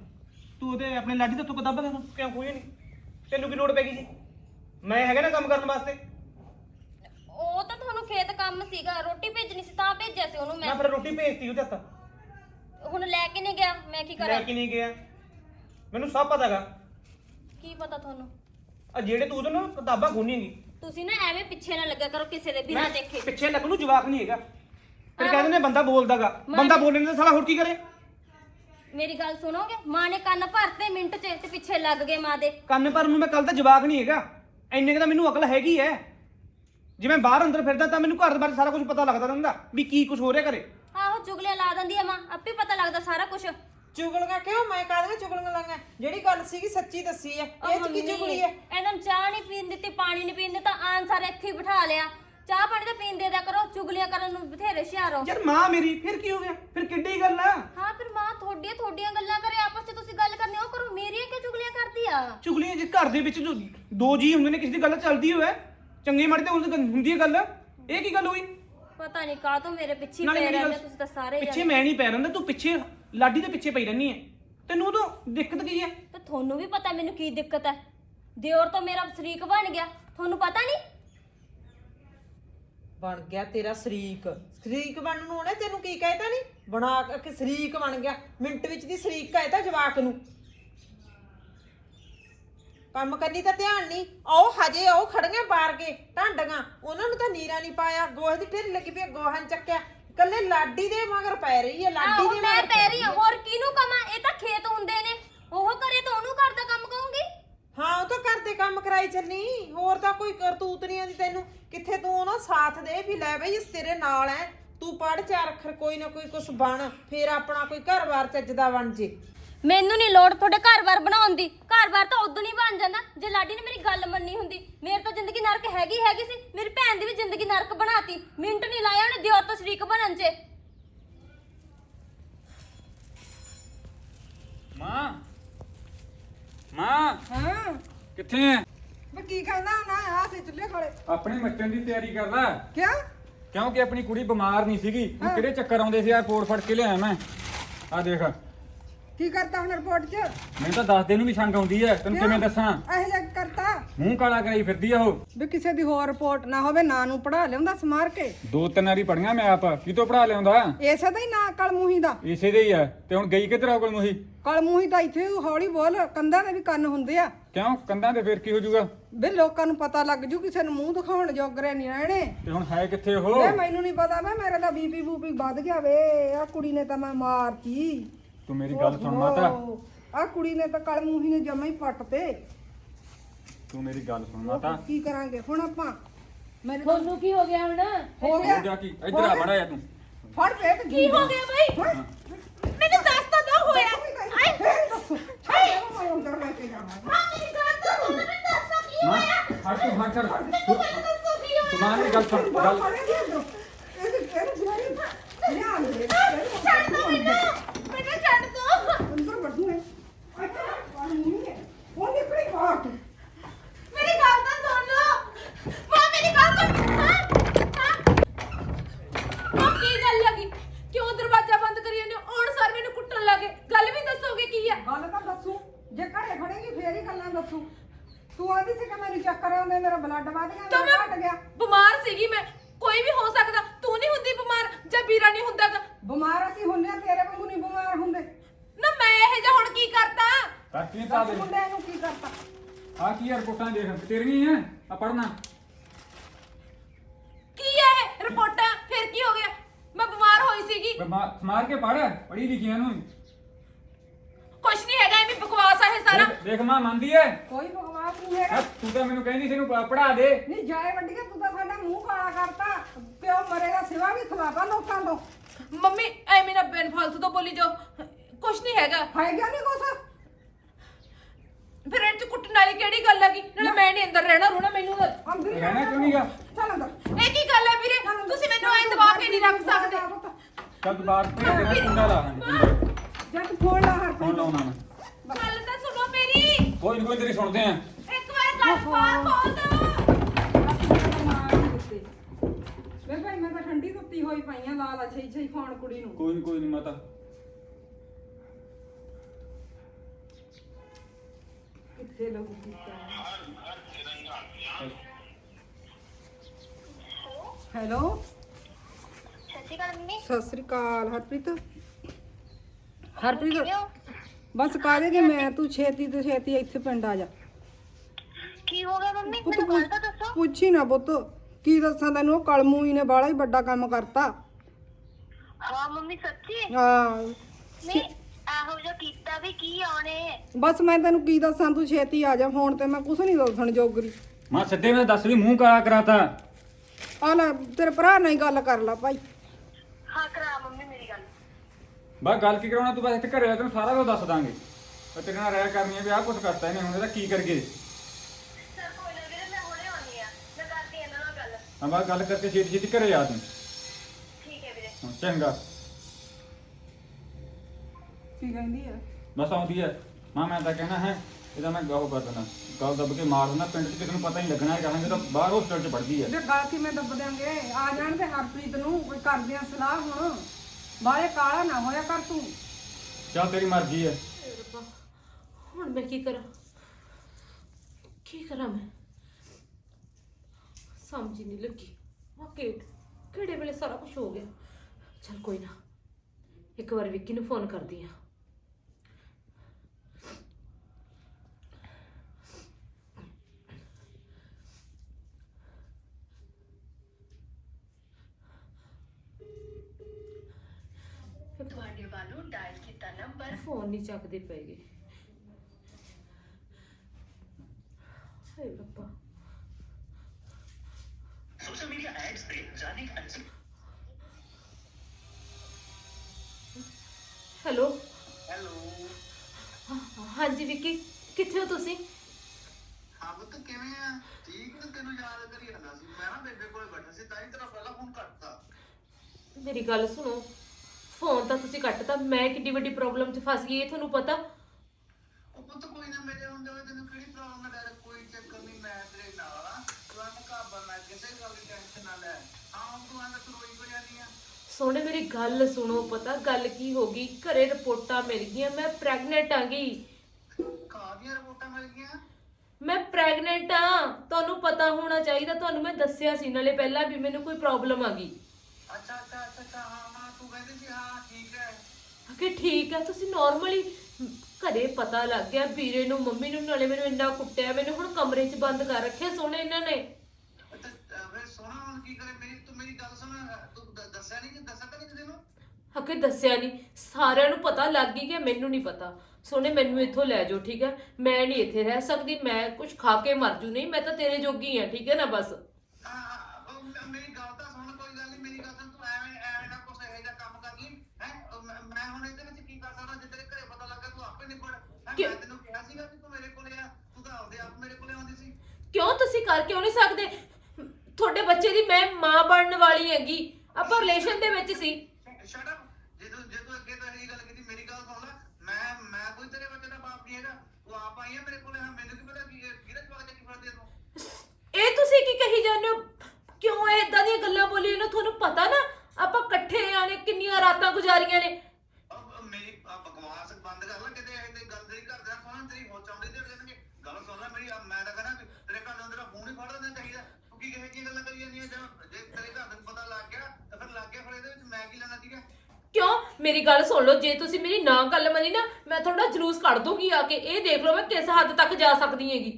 ਤੂੰ ਉਹਦੇ ਆਪਣੇ ਲਾਡੀ ਦਾ ਤੂੰ ਕਿਤਾਬਾਂ ਦਾ ਕਿਉਂ ਕੋਈ ਨਹੀਂ? ਤੈਨੂੰ ਕੀ ਲੋੜ ਪੈ ਗਈ ਸੀ? ਮੈਂ ਹੈਗਾ ਨਾ ਕੰਮ ਕਰਨ ਵਾਸਤੇ। ਉਹ ਤਾਂ ਤੁਹਾਨੂੰ ਖੇਤ ਕੰਮ ਸੀਗਾ ਰੋਟੀ ਭੇਜਣੀ ਸੀ ਤਾਂ ਭੇਜਿਆ ਸੀ ਉਹਨੂੰ ਮੈਂ। ਮੈਂ ਫਿਰ ਰੋਟੀ ਭੇਜਤੀ ਉਹਦੇ ਹੱਥ। ਹੁਣ ਲੈ ਕੇ ਨਹੀਂ ਗਿਆ ਮੈਂ ਕੀ ਲੈ ਕਰਾਂ ਕੇ ਨਹੀਂ ਗਿਆ। ਮੈਨੂੰ ਸਭ ਪਤਾਗਾ ਕੀ ਪਤਾ ਤੁਹਾਨੂੰ? ਆ ਜਿਹੜੇ ਤੂੰ ਉਹਦੇ ਨਾਲ ਕਿਤਾਬਾਂ ਖੋਣੀਆਂ ਤੁਸੀਂ ਨਾ ਐਵੇਂ ਪਿੱਛੇ ਨਾ ਲੱਗਾ ਕਰੋ ਕਿਸੇ ਦੇ ਬਿਨਾਂ ਦੇਖੇ। ਪਿੱਛੇ ਲੱਗਣ ਨੂੰ ਜਵਾਕ ਨਹੀਂ ਹੈਗਾ। ਫਿਰ ਕਹਿੰਦੇ ਨੇ ਬੰਦਾ ਬੋਲਦਾਗਾ ਬੰਦਾ ਬੋਲਣ ਦਾ ਸਾਲਾ ਹੋਰ ਕੀ ਕਰੇ? ਮੇਰੀ ਗੱਲ ਸੁਣੋਗੇ? ਮਾਂ ਨੇ ਕੰਨ ਭਰਤੇ ਮਿੰਟ 'ਚ ਤੇ ਪਿੱਛੇ ਲੱਗ ਗਏ ਮਾਂ ਦੇ। ਕੰਨ ਪਰ ਨੂੰ ਮੈਂ ਕੱਲ ਤਾਂ ਜਵਾਕ ਨਹੀਂ ਹੈਗਾ। ਇੰਨੇ ਕੁ ਤਾਂ ਮੈਨੂੰ ਅਕਲ ਹੈਗੀ ਐ। ਜਿਵੇਂ ਬਾਹਰ ਅੰਦਰ ਫਿਰਦਾ ਤਾਂ ਮੈਨੂੰ ਘਰ ਦੇ ਬਾਰੇ ਸਾਰਾ ਕੁਝ ਪਤਾ ਲੱਗਦਾ ਰਹਿੰਦਾ ਵੀ ਕੀ ਕੁਝ ਹੋ ਰਿਹਾ ਘਰੇ। ਆਹੋ ਚੁਗਲੀਆਂ ਲਾ ਦਿੰਦੀ ਆ ਮਾਂ। ਆਪੇ ਪਤਾ ਲੱਗਦਾ ਸਾਰਾ ਕੁਝ। ਚੁਗਲੀਆਂ ਕਿਉਂ? ਮੈਂ ਕਾਹਦੀਆਂ ਚੁਗਲੀਆਂ ਲਾਂਗਾ? ਜਿਹੜੀ ਗੱਲ ਸੀਗੀ ਸੱਚੀ ਦੱਸੀ ਹੈ ਇਹ ਚ ਕੀ ਚੁਗਲੀ ਹੈ ਇਹਨਾਂ ਨੂੰ ਚਾਹ ਨਹੀਂ ਪੀਣ ਦਿੱਤੀ ਪਾਣੀ ਨਹੀਂ ਪੀਣ ਦਿੱਤਾ ਆਨ ਸਾਰੇ ਇੱਥੇ ਹੀ ਬਿਠਾ ਲਿਆ। ਚਾਹ ਪਾਣੀ ਤਾਂ ਪੀਣ ਦੇ ਦਿਆ ਕਰੋ ਚੁਗਲੀਆਂ ਕਰਨ ਨੂੰ ਬਥੇਰੇ ਹੁਸ਼ਿਆਰੋ ਯਾਰ ਮਾਂ ਮੇਰੀ ਫਿਰ ਕੀ ਹੋ ਗਿਆ? ਫਿਰ ਕਿੱਡੀ ਗੱਲ ਆ? ਹਾਂ ਫਿਰ ਮਾਂ ਤੁਹਾਡੀਆਂ ਤੁਹਾਡੀਆਂ ਗੱਲਾਂ ਕਰੇ ਆਪਸ 'ਚ ਤੁਸੀਂ ਗੱਲ ਕਰਨੀ ਉਹ ਕਰੋ ਮੇਰੀਆਂ ਕਿ ਚੁਗਲੀਆਂ ਕਰਦੀ ਆ? ਚੁਗਲੀਆਂ ਜੇ ਘਰ ਦੇ ਵਿੱਚ ਜੋ ਦੋ ਜੀ ਹੁੰਦੇ ਨੇ ਕਿਸੇ ਦੀ ਗੱਲ ਚੱਲਦੀ ਹੋਵੇ ਚੰਗੀ ਮਾੜੀ ਤਾਂ ਹੁੰਦੀ ਹੁੰਦੀ ਹੈ ਗੱਲ। ਇਹ ਕੀ ਗੱਲ ਹੋਈ? ਪਤਾ ਨਹੀਂ ਕਾਹ ਤੋਂ ਮੇਰੇ ਪਿੱਛੇ ਹੀ ਨਾਲੇ ਪਏ ਮੇਰੀ ਗੱਲ- ਰਹਿੰਦੇ ਤੁਸੀਂ ਤਾਂ ਸਾਰੇ ਪਿੱਛੇ ਮੈਂ ਨਹੀਂ ਪੈ ਰਹਿੰਦਾ ਤੂੰ ਪਿੱਛੇ ਲਾਡੀ ਦੇ ਪਿੱਛੇ ਪਈ ਰਹਿਨੀ ਹੈ। ਤੈਨੂੰ ਉਦੋਂ ਦਿੱਕਤ ਕੀ ਹੈ? ਤੇ ਤੁਹਾਨੂੰ ਵੀ ਪਤਾ ਮੈਨੂੰ ਕੀ ਦਿੱਕਤ ਹੈ। ਦਿਓਰ ਤਾਂ ਮੇਰਾ ਸ਼ਰੀਕ ਬਣ ਗਿਆ ਤੁਹਾਨੂੰ ਪਤਾ ਨਹੀਂ? ਬਣ ਗਿਆ ਤੇਰਾ ਸ਼ਰੀਕ। ਸ਼ਰੀਕ ਬਣਨ ਨੂੰ ਉਹਨੇ ਤੈਨੂੰ ਕੀ ਕਹਿਤਾ ਨਹੀਂ ਬਣਾ ਕੇ ਸ਼ਰੀਕ ਬਣ ਗਿਆ। ਮਿੰਟ ਵਿੱਚ ਦੀ ਸ਼ਰੀਕ ਕਹਿਤਾ ਜਵਾਕ ਨੂੰ। ਕੰਮ ਕਰਨੀ ਤਾਂ ਧਿਆਨ ਨਹੀਂ ਉਹ ਹਜੇ ਉਹ ਖੜੀਆਂ ਬਾਰ ਕੇ ਢਾਂਡੀਆਂ। ਉਹਨਾਂ ਨੂੰ ਤਾਂ ਨੀਰਾ ਨਹੀਂ ਪਾਇਆ। ਗੋਹੇ ਦੀ ਢੇਰੀ ਲੱਗੀ ਪਈ ਆ, ਗੋਹਾ ਨੀ ਚੱਕਿਆ। ਕੱਲੇ ਲਾਡੀ ਦੇ ਮਗਰ ਪੈ ਰਹੀ ਹੈ ਲਾਡੀ ਆਹੋ ਦੇ ਮੈਂ ਮਗਰ ਪੈ ਰਹੀ ਹੋਰ ਕਿਹਨੂੰ ਕਵਾਂ? ਇਹ ਤਾਂ ਖੇਤ ਹੁੰਦੇ ਨੇ। ਉਹ ਕਰੇ ਤਾਂ ਉਹਨੂੰ ਕਰਦਾ ਕੰਮ ਕਹੂੰਗੀ? ਹਾਂ ਉਹ ਤਾਂ ਘਰ ਦੇ ਕੰਮ ਕਰਾਈ ਚੱਲੀ ਹੋਰ ਤਾਂ ਕੋਈ ਕਰਤੂਤ ਨਹੀਂ ਆਂਦੀ ਤੈਨੂੰ। ਕਿੱਥੇ ਤੂੰ ਉਹਨਾਂ ਸਾਥ ਦੇ ਵੀ ਲੈ ਬਈ ਇਸ ਤੇਰੇ ਨਾਲ ਐ। ਤੂੰ ਪੜ ਚਾਰ ਅੱਖਰ ਕੋਈ ਨਾ ਕੋਈ ਕੁਛ ਬਣ। ਫੇਰ ਆਪਣਾ ਕੋਈ ਘਰ-ਬਾਰ ਚੱਜਦਾ ਬਣ ਜੇ। ਮੈਨੂੰ ਨਹੀਂ ਲੋੜ ਤੁਹਾਡੇ ਘਰ-ਬਾਰ ਬਣਾਉਣ ਦੀ। ਘਰ-ਬਾਰ ਤਾਂ ਉਦੋਂ ਹੀ ਬਣ ਜਾਂਦਾ ਜੇ ਲਾਡੀ ਨੇ ਮੇਰੀ ਗੱਲ ਮੰਨੀ ਹੁੰਦੀ। ਮੇਰੀ ਤਾਂ ਜ਼ਿੰਦਗੀ ਨਰਕ ਹੈਗੀ ਹੈਗੀ ਸੀ। ਮੇਰੀ ਭੈਣ ਦੀ ਵੀ ਜ਼ਿੰਦਗੀ ਨਰਕ ਬਣਾਤੀ। ਮਿੰਟ ਨਹੀਂ ਲਾਇਆ ਉਹਨੇ ਦਿਓਰ ਤੋਂ ਸ਼ਰੀਕ ਬਣਨ 'ਚ। ਮਾਂ ਮਾਂ ਹਾਂ। ਕਿੱਥੇ ਐ? ਮੈਂ ਕੀ ਕਹਿੰਦਾ ਨਾ? ਆ ਸੇ ਚੁੱਲੇ ਖੜੇ ਆਪਣੇ ਮੱਚਣ ਦੀ ਤਿਆਰੀ ਕਰ ਲੈ। ਕਿਆ ਕਿਉਂਕਿ ਆਪਣੀ ਕੁੜੀ ਬਿਮਾਰ ਨਹੀਂ ਸੀਗੀ। ਕਿਹੜੇ ਚੱਕਰ ਆਉਂਦੇ ਸੀ? ਆ ਕੋੜ ਫੜ ਕੇ ਲਿਆਇਆ ਮੈਂ। ਆ ਦੇਖ। ਕੀ ਕਰਤਾ ਹੁਣ ਰਿਪੋਰਟ 'ਚ? ਮੈਨੂੰ ਤਾਂ ਦੱਸ ਦੇ ਨੂੰ ਵੀ ਸੰਗ ਆਉਂਦੀ ਐ ਤੈਨੂੰ ਕਿਵੇਂ ਦੱਸਾਂ? ਇਹ ਜਿਹਾ ਕਰਤਾ? ਮੂੰਹ ਕਾਲਾ ਕਰਾਈ ਫਿਰਦੀ ਆ ਉਹ। ਵੀ ਕਿਸੇ ਦੀ ਹੋਰ ਰਿਪੋਰਟ ਨਾ ਹੋਵੇ ਨਾਂ ਨੂੰ ਪੜਾ ਲਿਆਉਂਦਾ ਸਮਾਰ ਕੇ। ਦੋ ਤਿੰਨ ਵਾਰੀ ਪੜੀਆਂ ਮੈਂ ਆਪ ਕਿਤੋਂ ਪੜਾ ਲਿਆਉਂਦਾ? ਇਸੇ ਦਾ ਹੀ ਨਾਂ ਕਲਮੂਹੀ ਦਾ। ਇਸੇ ਦੇ ਹੀ ਆ ਤੇ ਹੁਣ ਗਈ ਕਿੱਧਰ ਆ ਕੋਲ ਮੁਹੀ ਕਲਮੂਹੀ ਤਾਂ ਇੱਥੇ ਹੌਲੀ ਬੋਲ ਕੰਧਾਂ ਦੇ ਵੀ ਕੰਨ ਹੁੰਦੇ ਆ। ਕਿਉਂ? ਕੰਧਾਂ ਤੇ ਫੇਰ ਕੀ ਹੋ ਜਾਊਗਾ? ਵੀ ਲੋਕਾਂ ਨੂੰ ਪਤਾ ਲੱਗ ਜੂ ਕਿਸੇ ਨੂੰ ਮੂੰਹ ਦਿਖਾਉਣ ਜੋਗਰੇ ਨਹੀਂ ਰਹਿਣੇ। ਤੇ ਹੁਣ ਹੈ ਕਿੱਥੇ ਉਹ? ਵੇ ਮੈਨੂੰ ਨਹੀਂ ਪਤਾ ਵੇ ਮੇਰੇ ਦਾ ਬੀਪੀ ਬੂਪੀ ਵੱਧ ਗਿਆ ਵੇ ਆ ਕੁੜੀ ਨੇ ਤਾਂ ਮੈਂ ਮਾਰਤੀ। ਤੂੰ ਮੇਰੀ ਗੱਲ ਸੁਣ ਮਾਤਾ। ਆ ਕੁੜੀ ਨੇ ਤਾਂ ਕਲਮੂਹੀ ਨੇ ਜਮਾ ਹੀ ਪੱਟ ਤੇ। ਤੂੰ ਮੇਰੀ ਗੱਲ ਸੁਣ ਮਾਤਾ। ਕੀ ਕਰਾਂਗੇ? ਹੁਣ ਆਪਾਂ ਮੇਰੇ ਤੁਹਾਨੂੰ ਕੀ ਹੋ ਗਿਆ ਹੁਣ? ਹੋ ਹੋ ਗਿਆ ਜਾ ਕੀ? ਇੱਧਰ ਆ ਬੜਾ ਤੂੰ। ਫੜ ਪੇਟ ਕੀ ਹੋ ਗਿਆ ਬਈ? ਮੈਨੂੰ ਦੱਸ ਤਾਂ ਦੋ ਹੋਇਆ। ਆਏ। ਮੈਂ ਅੰਦਰ ਲੈ ਕੇ ਜਾਵਾਂ। ਮਾਂ ਮੇਰੀ ਗੱਲ ਤਾਂ ਸੁਣ ਮੈਨੂੰ ਦੱਸ ਤਾਂ ਕੀ ਹੋਇਆ। ਹਟ ਤੂੰ ਹਟ ਕਰ ਮੈਨੂੰ ਦੱਸੋ ਕੀ ਹੋਇਆ। ਤੂੰ ਮਾਂ ਦੀ ਗੱਲ ਸੁਣ ਗੱਲ ਛੱਡ ਦੋ ਮੈਨੂੰ ਛੱਡ ਦੋ ਮੇਰੀ ਗੱਲ ਤਾਂ ਸੁਣ ਲਓ ਮਾਂ ਮੇਰੀ ਗੱਲ ਸੁਣ ਹਾਂ ਹਾਂ ਕੀ ਗੱਲ ਲੱਗੀ ਕਿਉਂ ਦਰਵਾਜ਼ਾ ਬੰਦ ਕਰੀ ਜਾਂਦੇ ਹੋ ਹੁਣ ਸਰ ਮੈਨੂੰ ਕੁੱਟਣ ਲੱਗੇ ਗੱਲ ਵੀ ਦੱਸੋਗੇ ਕੀ ਆ ਗੱਲ ਤਾਂ ਦੱਸੂ। ਜੇ ਘਰੇ ਖੜੇਗੀ ਫੇਰ ਹੀ ਗੱਲਾਂ ਦੱਸੂ। ਤੂੰ ਆਂਦੀ ਸੀ ਕਿ ਮੈਨੂੰ ਚੱਕਰ ਆਉਂਦੇ ਮੇਰਾ ਬਲੱਡ ਵੱਧ ਗਿਆ ਤਾਂ ਮੇਰਾ ਮੈਂ ਘਟ ਗਿਆ। ਬਿਮਾਰ ਸੀਗੀ ਮੈਂ। ਕੋਈ ਵੀ ਹੋ ਸਕਦਾ ਤੂੰ ਨਹੀਂ ਹੁੰਦੀ ਬਿਮਾਰ ਜਾਂ ਵੀਰਾ ਨਹੀਂ ਹੁੰਦਾਗਾ ਬਿਮਾਰ ਅਸੀਂ ਹੁੰਨੇ ਆ, ਤੇਰੇ ਵਾਂਗੂ ਨਹੀਂ ਬਿਮਾਰ ਹੁੰਦੇ। ਨਾ ਮੈਂ ਇਹ ਜਿਹਾ ਹੁਣ ਕੀ ਕਰਤਾ? ਕਰ ਕੀ ਪਾ ਦੱਸ ਦੇ ਮੁੰਡੇ ਨੂੰ ਕੀ ਕਰਤਾ? ਆ ਕੀ ਯਾਰ ਰਿਪੋਰਟਾਂ ਦੇਖ ਤੇਰੀਆਂ ਹੀ ਆ ਆ ਪੜਨਾ ਕੀ ਹੈ ਇਹ ਰਿਪੋਰਟਾਂ? ਫਿਰ ਕੀ ਹੋ ਗਿਆ? ਮੈਂ ਬਿਮਾਰ ਹੋਈ ਸੀਗੀ। ਸਮਾਰ ਕੇ ਪੜ ਪੜੀ ਲਿਖੀਆਂ ਨੂੰ ਕੁਛ ਨਹੀਂ ਹੈਗਾ ਐਵੇਂ ਬਕਵਾਸ ਆ ਇਹ ਸਾਰਾ। ਦੇਖ- ਦੇਖ ਮਾਂ ਮੰਨਦੀ ਐ? ਕੋਈ ਬਕਵਾਸ ਨਹੀਂ ਹੈਗਾ। ਤੂੰ ਤਾਂ ਮੈਨੂੰ ਕਹਿੰਦੀ ਸੀ ਇਹਨੂੰ ਪੜਾ ਦੇ। ਨਹੀਂ ਜਾਏ ਵੱਡੀਏ ਤੂੰ ਤਾਂ ਸਾਡਾ ਮੂੰਹ ਕਾਲਾ ਕਰਤਾ। ਪਿਓ ਮਰੇਗਾ ਸਿਵਾ ਵੀ ਖਵਾਵਾ ਲੋਕਾਂ ਤੋਂ। ਮੰਮੀ ਐਵੇਂ ਨਾ ਬੈਨ ਫਾਲਤੂ ਤੋਂ ਬੋਲੀ ਜਾਓ। ਕੁਛ ਨਹੀਂ ਹੈਗਾ। ਹੈ ਗਿਆ ਨਹੀਂ ਕੁਛ? ਫਿਰ ਇਹ ਚ ਕੁੱਟਣ ਵਾਲੀ ਕਿਹੜੀ ਗੱਲ ਹੈਗੀ? ਨਾਲੇ ਮੈਂ ਨਹੀਂ ਅੰਦਰ ਰਹਿਣਾ ਰੋਣਾ ਮੈਨੂੰ ਨਾ- ਅੰਦਰ ਹੀ ਰਹਿਣਾ ਕਿਉਂ ਨਹੀਂਗਾ ਚੱਲ ਅੰਦਰ। ਇਹ ਕੀ ਗੱਲ ਹੈ ਵੀਰੇ? ਤੁਸੀਂ ਮੈਨੂੰ ਐਂ ਦਬਾ ਕੇ ਨਹੀਂ ਰੱਖ ਸਕਦੇ। ਚੱਲ ਬਾਹਰ ਤੇ ਤੇਰਾ ਕੁੰਡਾ ਲਾ ਜਦ ਫੋਨ ਲਾ ਹਰ ਫੋਨ ਲਾਉਣਾ ਮੈਂ ਗੱਲ ਤਾਂ ਸੁਣੋ ਮੇਰੀ। ਕੋਈ ਨੀ ਕੋਈ ਨੀ, ਤੇਰੀ ਸੁਣਦੇ ਆ। ਇੱਕ ਵਾਰ ਗੱਲ ਬਾਹਰ ਖੋਲ ਦੋ। ਵੇ ਭਾਈ ਮੈਂ ਤਾਂ ਠੰਡੀ ਸੁੱਤੀ ਹੋਈ ਪਈ ਆ ਲਾਲ ਛੇ ਛੇ ਫੋਨ ਕੁੜੀ ਨੂੰ। ਕੋਈ ਨੀ ਕੋਈ ਨੀ ਮਾਤਾ ਕਿੱਥੇ ਲੱਗੂ ਕੀਤਾ ਹੈਲੋ। ਸਤਿ ਸ਼੍ਰੀ ਅਕਾਲ ਮੰਮੀ। ਸਤਿ ਸ੍ਰੀ ਅਕਾਲ ਹਰਪ੍ਰੀਤ। ਹਰਪ੍ਰੀਤ ਬਸ ਕਾਹਦੇ ਜੇ ਮੈਂ ਤੂੰ ਛੇਤੀ ਤੋਂ ਛੇਤੀ ਇੱਥੇ ਪਿੰਡ ਆ ਜਾ। ਕੀ ਹੋ ਗਿਆ ਮੰਮੀ? ਪੁੱਤ ਮੈਨੂੰ ਗੱਲ ਤਾਂ ਦੱਸੋ। ਪੁੱਛ ਹੀ ਨਾ ਪੁੱਤ ਕੀ ਦੱਸਾਂ ਤੈਨੂੰ? ਉਹ ਕਲਮੂਈ ਨੇ ਬਾਲਾ ਹੀ ਵੱਡਾ ਕੰਮ ਕਰਤਾ। ਹਾਂ ਮੰਮੀ ਸੱਚੀ? ਹਾਂ। ਨਹੀਂ ਇਹੋ ਜਿਹਾ ਕੀਤਾ ਵੀ ਕੀ ਆਉਣੇ ਬਸ ਮੈਂ ਤੈਨੂੰ ਕੀ ਦੱਸਾਂ ਤੂੰ ਛੇਤੀ ਆ ਜਾ। ਫੋਨ ਤੇ ਮੈਂ ਕੁਛ ਨਹੀਂ ਦੱਸਣ ਜੋਗਰੀ ਮਾਂ ਸਿੱਧੇ ਮੈਂ ਦੱਸ ਵੀ ਮੂੰਹ ਕਾਲਾ ਕਰਾਤਾ। ਆ ਲੈ ਤੇਰੇ ਭਰਾ ਨਾਲ ਹੀ ਗੱਲ ਕਰ ਲੈ ਭਾਈ। ਹਾਂ ਕਰਾ ਬਸ ਗੱਲ ਕੀ ਕਰਾਉਣਾ ਤੂੰ ਬਸ ਇੱਥੇ ਘਰੇ ਆ ਤੈਨੂੰ ਸਾਰਾ ਕੁਝ ਦੱਸ ਦਾਂਗੇ। ਤੇ ਤੇਰੇ ਨਾਲ ਰਾਇ ਕਰਨੀ ਹੈ ਵੀ ਆਹ ਕੁਝ ਕਰਤਾ ਇਹਨੇ ਹੁਣ ਇਹਦਾ ਕੀ ਕਰਗੇ ਸਰ ਕੋਈ ਨਾ ਵੀਰੇ ਮੈਂ ਹੁਣੇ ਆਉਣੀ ਆ ਮੈਂ ਕਰਦੀ ਇਹਨਾਂ ਨਾਲ ਗੱਲ। ਹਾਂ ਬਸ ਗੱਲ ਕਰਕੇ ਛੇਤੀ ਛੇਤੀ ਘਰੇ ਆ ਤੂੰ। ਠੀਕ ਹੈ ਵੀਰੇ। ਹਾਂ, ਚੰਗਾ। ਕੀ ਕਹਿੰਦੀ ਆ? ਬਸ ਆਉਂਦੀ ਹੈ ਮਾਂ ਮੈਂ ਤਾਂ ਕਹਿਣਾ ਹੈ ਇਹਦਾ ਮੈਂ ਗਾਹ ਕਰ ਦੇਣਾ ਗੱਲ ਦੱਬ ਕੇ ਮਾਰ ਦੇਣਾ ਪਿੰਡ 'ਚ ਕਿਸੇ ਨੂੰ ਪਤਾ ਹੀ ਲੱਗਣਾ ਹੈ ਕਹਾਂਗੇ ਤਾਂ ਬਾਹਰ ਹੋਸਟਲ 'ਚ ਪੜਦੀ ਹੈ ਜੇ ਗੱਲ ਕਿਵੇਂ ਦੱਬ ਦਿਆਂਗੇ? ਆ ਜਾਣ ਤੇ ਹਰਪ੍ਰੀਤ ਨੂੰ ਕੋਈ ਕਰਦੇ ਆ ਸਲਾਹ ਹੁਣ। ਬਾਲੇ ਕਾਲਾ ਨਾ ਹੋਇਆ ਕਰ ਤੂੰ। ਚੱਲ ਤੇਰੀ ਮਰਜ਼ੀ ਹੈ। ਹੁਣ ਮੈਂ ਕੀ ਕਰਾਂ? ਕੀ ਕਰਾਂ ਮੈਂ? ਸਮਝ ਹੀ ਨਹੀਂ ਲੱਗੀ। ਆ ਕਿ ਕਿਹੜੇ ਵੇਲੇ ਸਾਰਾ ਕੁਝ ਹੋ ਗਿਆ? ਚਲ ਕੋਈ ਨਾ ਇੱਕ ਵਾਰ ਵਿੱਕੀ ਨੂੰ ਫੋਨ ਕਰਦੀ ਆ ਤੁਹਾਡੇ ਵੱਲੋਂ ਡਾਇਲ ਕੀਤਾ ਨੰਬਰ ਫੋਨ ਨਹੀਂ ਚੱਕਦੇ ਪੈਗੇ ਹਾਏ ਰੱਬਾ सोशल मीडिया एड्स पे जाने अनसुन ਹੈਲੋ ਹੈਲੋ ਹਾਂਜੀ ਵਿੱਕੀ ਕਿੱਥੇ ਹੋ ਤੁਸੀਂ ਹਾਂ ਪੁੱਤ ਕਿਵੇਂ ਆ ਠੀਕ ਤੇ ਤੈਨੂੰ ਯਾਦ ਕਰੀ ਜਾਂਦਾ ਸੀ ਮੈਂ ਨਾ ਬੇਬੇ ਕੋਲੇ ਬੈਠਾ ਸੀ ਤਾਂ ਹੀ ਤੇਰਾ ਪਹਿਲਾ ਫੋਨ ਕੱਟਤਾ ਮੇਰੀ ਗੱਲ ਸੁਣੋ ਫੋਨ ਤਾਂ ਤੁਸੀਂ ਕੱਟਤਾ ਮੈਂ ਕਿੱਡੀ ਵੱਡੀ ਪ੍ਰੋਬਲਮ 'ਚ ਫਸ ਗਈ ਇਹ ਤੁਹਾਨੂੰ ਪਤਾ? ਉਹ ਪੁੱਤ ਕੋਈ ਨਾ ਮੇਰੇ ਹੁੰਦੇ ਹੋਏ ਤੈਨੂੰ ਕਿਹੜੀ ਪ੍ਰੋਬਲਮ ਹੈ ਡਾਇਰੈਕਟ ਕੋਈ ਚੱਕਰ ਨਹੀਂ ਮੈਂ ਤੇਰੇ ਨਾਲ ਆ। ਤੂੰ ਐਵੇਂ ਘਾਬਰ ਨਾ ਕਿਸੇ ਗੱਲ ਦੀ ਟੈਨਸ਼ਨ ਨਾ ਲੈ। ਹਾਂ ਹੁਣ ਤੂੰ ਐਵੇਂ ਤੂੰ ਰੋਈ ਹੋ ਜਾਂਦੀ ਆ ਸੋਹਣੇ ਮੇਰੀ ਗੱਲ ਸੁਣੋ ਪਤਾ ਗੱਲ ਕੀ ਹੋ ਗਈ? ਘਰੇ ਰਿਪੋਰਟਾਂ ਮਿਲ ਗਈਆਂ ਮੈਂ ਪ੍ਰੈਗਨੈਂਟ ਆ ਗਈ। ਕਾਹਦੀਆਂ ਰਿਪੋਰਟਾਂ ਮਿਲ ਗਈਆਂ? ਮੈਂ ਪ੍ਰੈਗਨੈਂਟ ਆ ਤੁਹਾਨੂੰ ਪਤਾ ਹੋਣਾ ਚਾਹੀਦਾ ਤੁਹਾਨੂੰ ਮੈਂ ਦੱਸਿਆ ਸੀ ਨਾਲੇ ਪਹਿਲਾਂ ਵੀ ਮੈਨੂੰ ਕੋਈ ਪ੍ਰੋਬਲਮ ਆ ਗਈ। ਅੱਛਾ ਅੱਛਾ ਅੱਛਾ ਅੱਛਾ ਹਾਂ ਕਹਿੰਦੀ ਸੀ ਹਾਂ ਠੀਕ ਹੈ। ਕਿ ਠੀਕ ਹੈ ਤੁਸੀਂ ਨਾਰਮਲੀ ਘਰੇ ਪਤਾ ਲੱਗ ਗਿਆ ਵੀਰੇ ਨੂੰ ਮੰਮੀ ਨੂੰ ਨਾਲੇ ਮੈਨੂੰ ਇੰਨਾ ਕੁੱਟਿਆ ਮੈਨੂੰ ਹੁਣ ਕਮਰੇ 'ਚ ਬੰਦ ਕਰ ਰੱਖਿਆ ਸੋਹਣੇ ਇਹਨਾਂ ਨੇ। ਤੇ ਵੇ ਸੋਨਾ ਹੁਣ ਕੀ ਕਰੇ ਮੇਰੀ ਤੂੰ ਮੇਰੀ ਗੱਲ ਸੁਣ ਤੂੰ ਦ- ਦੱਸਿਆ ਨਹੀਂ ਦੱਸਿਆ ਤਾਂ ਨਹੀਂ ਕਿਸੇ ਨੂੰ? ਹਕੇ ਦੱਸਿਆ ਨਹੀਂ ਸਾਰਿਆਂ ਨੂੰ ਪਤਾ ਲੱਗ ਗਈ ਕਿ ਮੈਨੂੰ ਨਹੀਂ ਪਤਾ। ਸੋਨੇ ਮੈਨੂੰ ਇੱਥੋਂ ਲੈ ਜਾਓ ਠੀਕ ਹੈ? ਮੈਂ ਨਹੀਂ ਇੱਥੇ ਰਹਿ ਸਕਦੀ ਮੈਂ ਕੁਝ ਖਾ ਕੇ ਮਰ ਜੂ ਨਹੀਂ ਮੈਂ ਤਾਂ ਤੇਰੇ ਜੋਗੀ ਆ ਠੀਕ ਹੈ ਨਾ ਬਸ। ਕਿ- ਮੈਂ ਤੈਨੂੰ ਕਿਹਾ ਸੀਗਾ ਕਿ ਤੂੰ ਮੇਰੇ ਕੋਲੇ ਆ ਤੂੰ ਤਾਂ ਆਪਦੇ ਆਪ ਮੇਰੇ ਕੋਲੇ ਆਉਂਦੀ ਸੀ। ਕਿਉਂ ਤੁਸੀਂ ਕਰ ਕਿਉਂ ਨਹੀਂ ਸਕਦੇ? ਤੁਹਾਡੇ ਬੱਚੇ ਦੀ ਮੈਂ ਮਾਂ ਬਣਨ ਵਾਲੀ ਹੈਗੀ। ਆਪਾਂ ਰਿਲੇਸ਼ਨ ਦੇ ਵਿੱਚ ਸੀ। ਸ਼ਟ ਅਪ ਜੇ ਤੂੰ ਜੇ ਤੂੰ ਅੱਗੇ ਤੋਂ ਇਹੀ ਗੱਲ ਕੀਤੀ ਮੇਰੀ ਗੱਲ ਸੁਣ ਲੈ। ਮੈਂ ਮੈਂ ਕੋਈ ਤੇਰੇ ਬੱਚੇ ਦਾ ਬਾਪ ਨਹੀਂ ਹੈਗਾ। ਤੂੰ ਆਪ ਆਈ ਹੈ ਮੇਰੇ ਕੋਲੇ। ਹਾਂ ਮੈਨੂੰ ਕੀ ਪਤਾ ਕੀ ਕਿਹਦੇ ਜਵਾਕ ਚੱਕੀ ਫਿਰਦੀ ਆ ਤੂੰ? ਇਹ ਤੁਸੀਂ ਕੀ ਕਹੀ ਜਾਂਦੇ ਹੋ? ਕਿਉਂ ਇਹ ਇਦਾਂ ਦੀਆਂ ਗੱਲਾਂ ਬੋਲੀ ਨਾ ਤੁਹਾਨੂੰ ਪਤਾ ਨਾ ਆਪਾਂ ਇਕੱਠੇ ਆਨੇ ਕਿੰਨੀਆਂ ਰਾਤਾਂ ਗੁਜ਼ਾਰੀਆਂ ਨੇ। ਅਬ ਮੇਰੀ ਆਹ ਬਕਵਾਸ ਬੰਦ ਕਰ ਲੈ ਕਿਤੇ ਇਹ ਤੇ ਗੱਲ ਤੇਰੀ ਘਰ ਦਾ ਸੁਣਨ ਤੇਰੀ ਹੋ ਚਾਉਂਦੀ ਤੇ ਦੇਣਗੇ ਗੱਲ ਸੁਣ ਲੈ ਮੇਰੀ ਮੈਂ ਤਾਂ ਕਹਿੰਦਾ ਤੇਰੇ ਘਰ ਦਾ ਤੇਰਾ ਫੋਨ ਹੀ ਫੜ ਲੈਣਾ ਚਾਹੀਦਾ। ਤੂੰ ਕੀ ਕਹੇ ਕੀ ਗੱਲਾਂ ਕਰੀ ਜਾਂਦੀਆਂ ਜਾਂ ਜੇ ਤੇਰੇ ਘਰ ਦਾ ਪਤਾ ਲੱਗ ਗਿਆ ਤਾਂ ਫਿਰ ਲੱਗ ਗਿਆ ਫਿਰ ਇਹਦੇ ਵਿੱਚ ਮੈਂ ਕੀ ਲੈਣਾ ਸੀਗਾ? ਕਿਉਂ? ਮੇਰੀ ਗੱਲ ਸੁਣ ਲਓ ਜੇ ਤੁਸੀਂ ਮੇਰੀ ਨਾ ਗੱਲ ਮੰਨੀ ਨਾ ਮੈਂ ਤੁਹਾਡਾ ਜਲੂਸ ਕੱਢ ਦੂੰਗੀ ਆ ਕੇ। ਇਹ ਦੇਖ ਲਓ ਮੈਂ ਕਿਸ ਹੱਦ ਤੱਕ ਜਾ ਸਕਦੀ ਹੈਗੀ।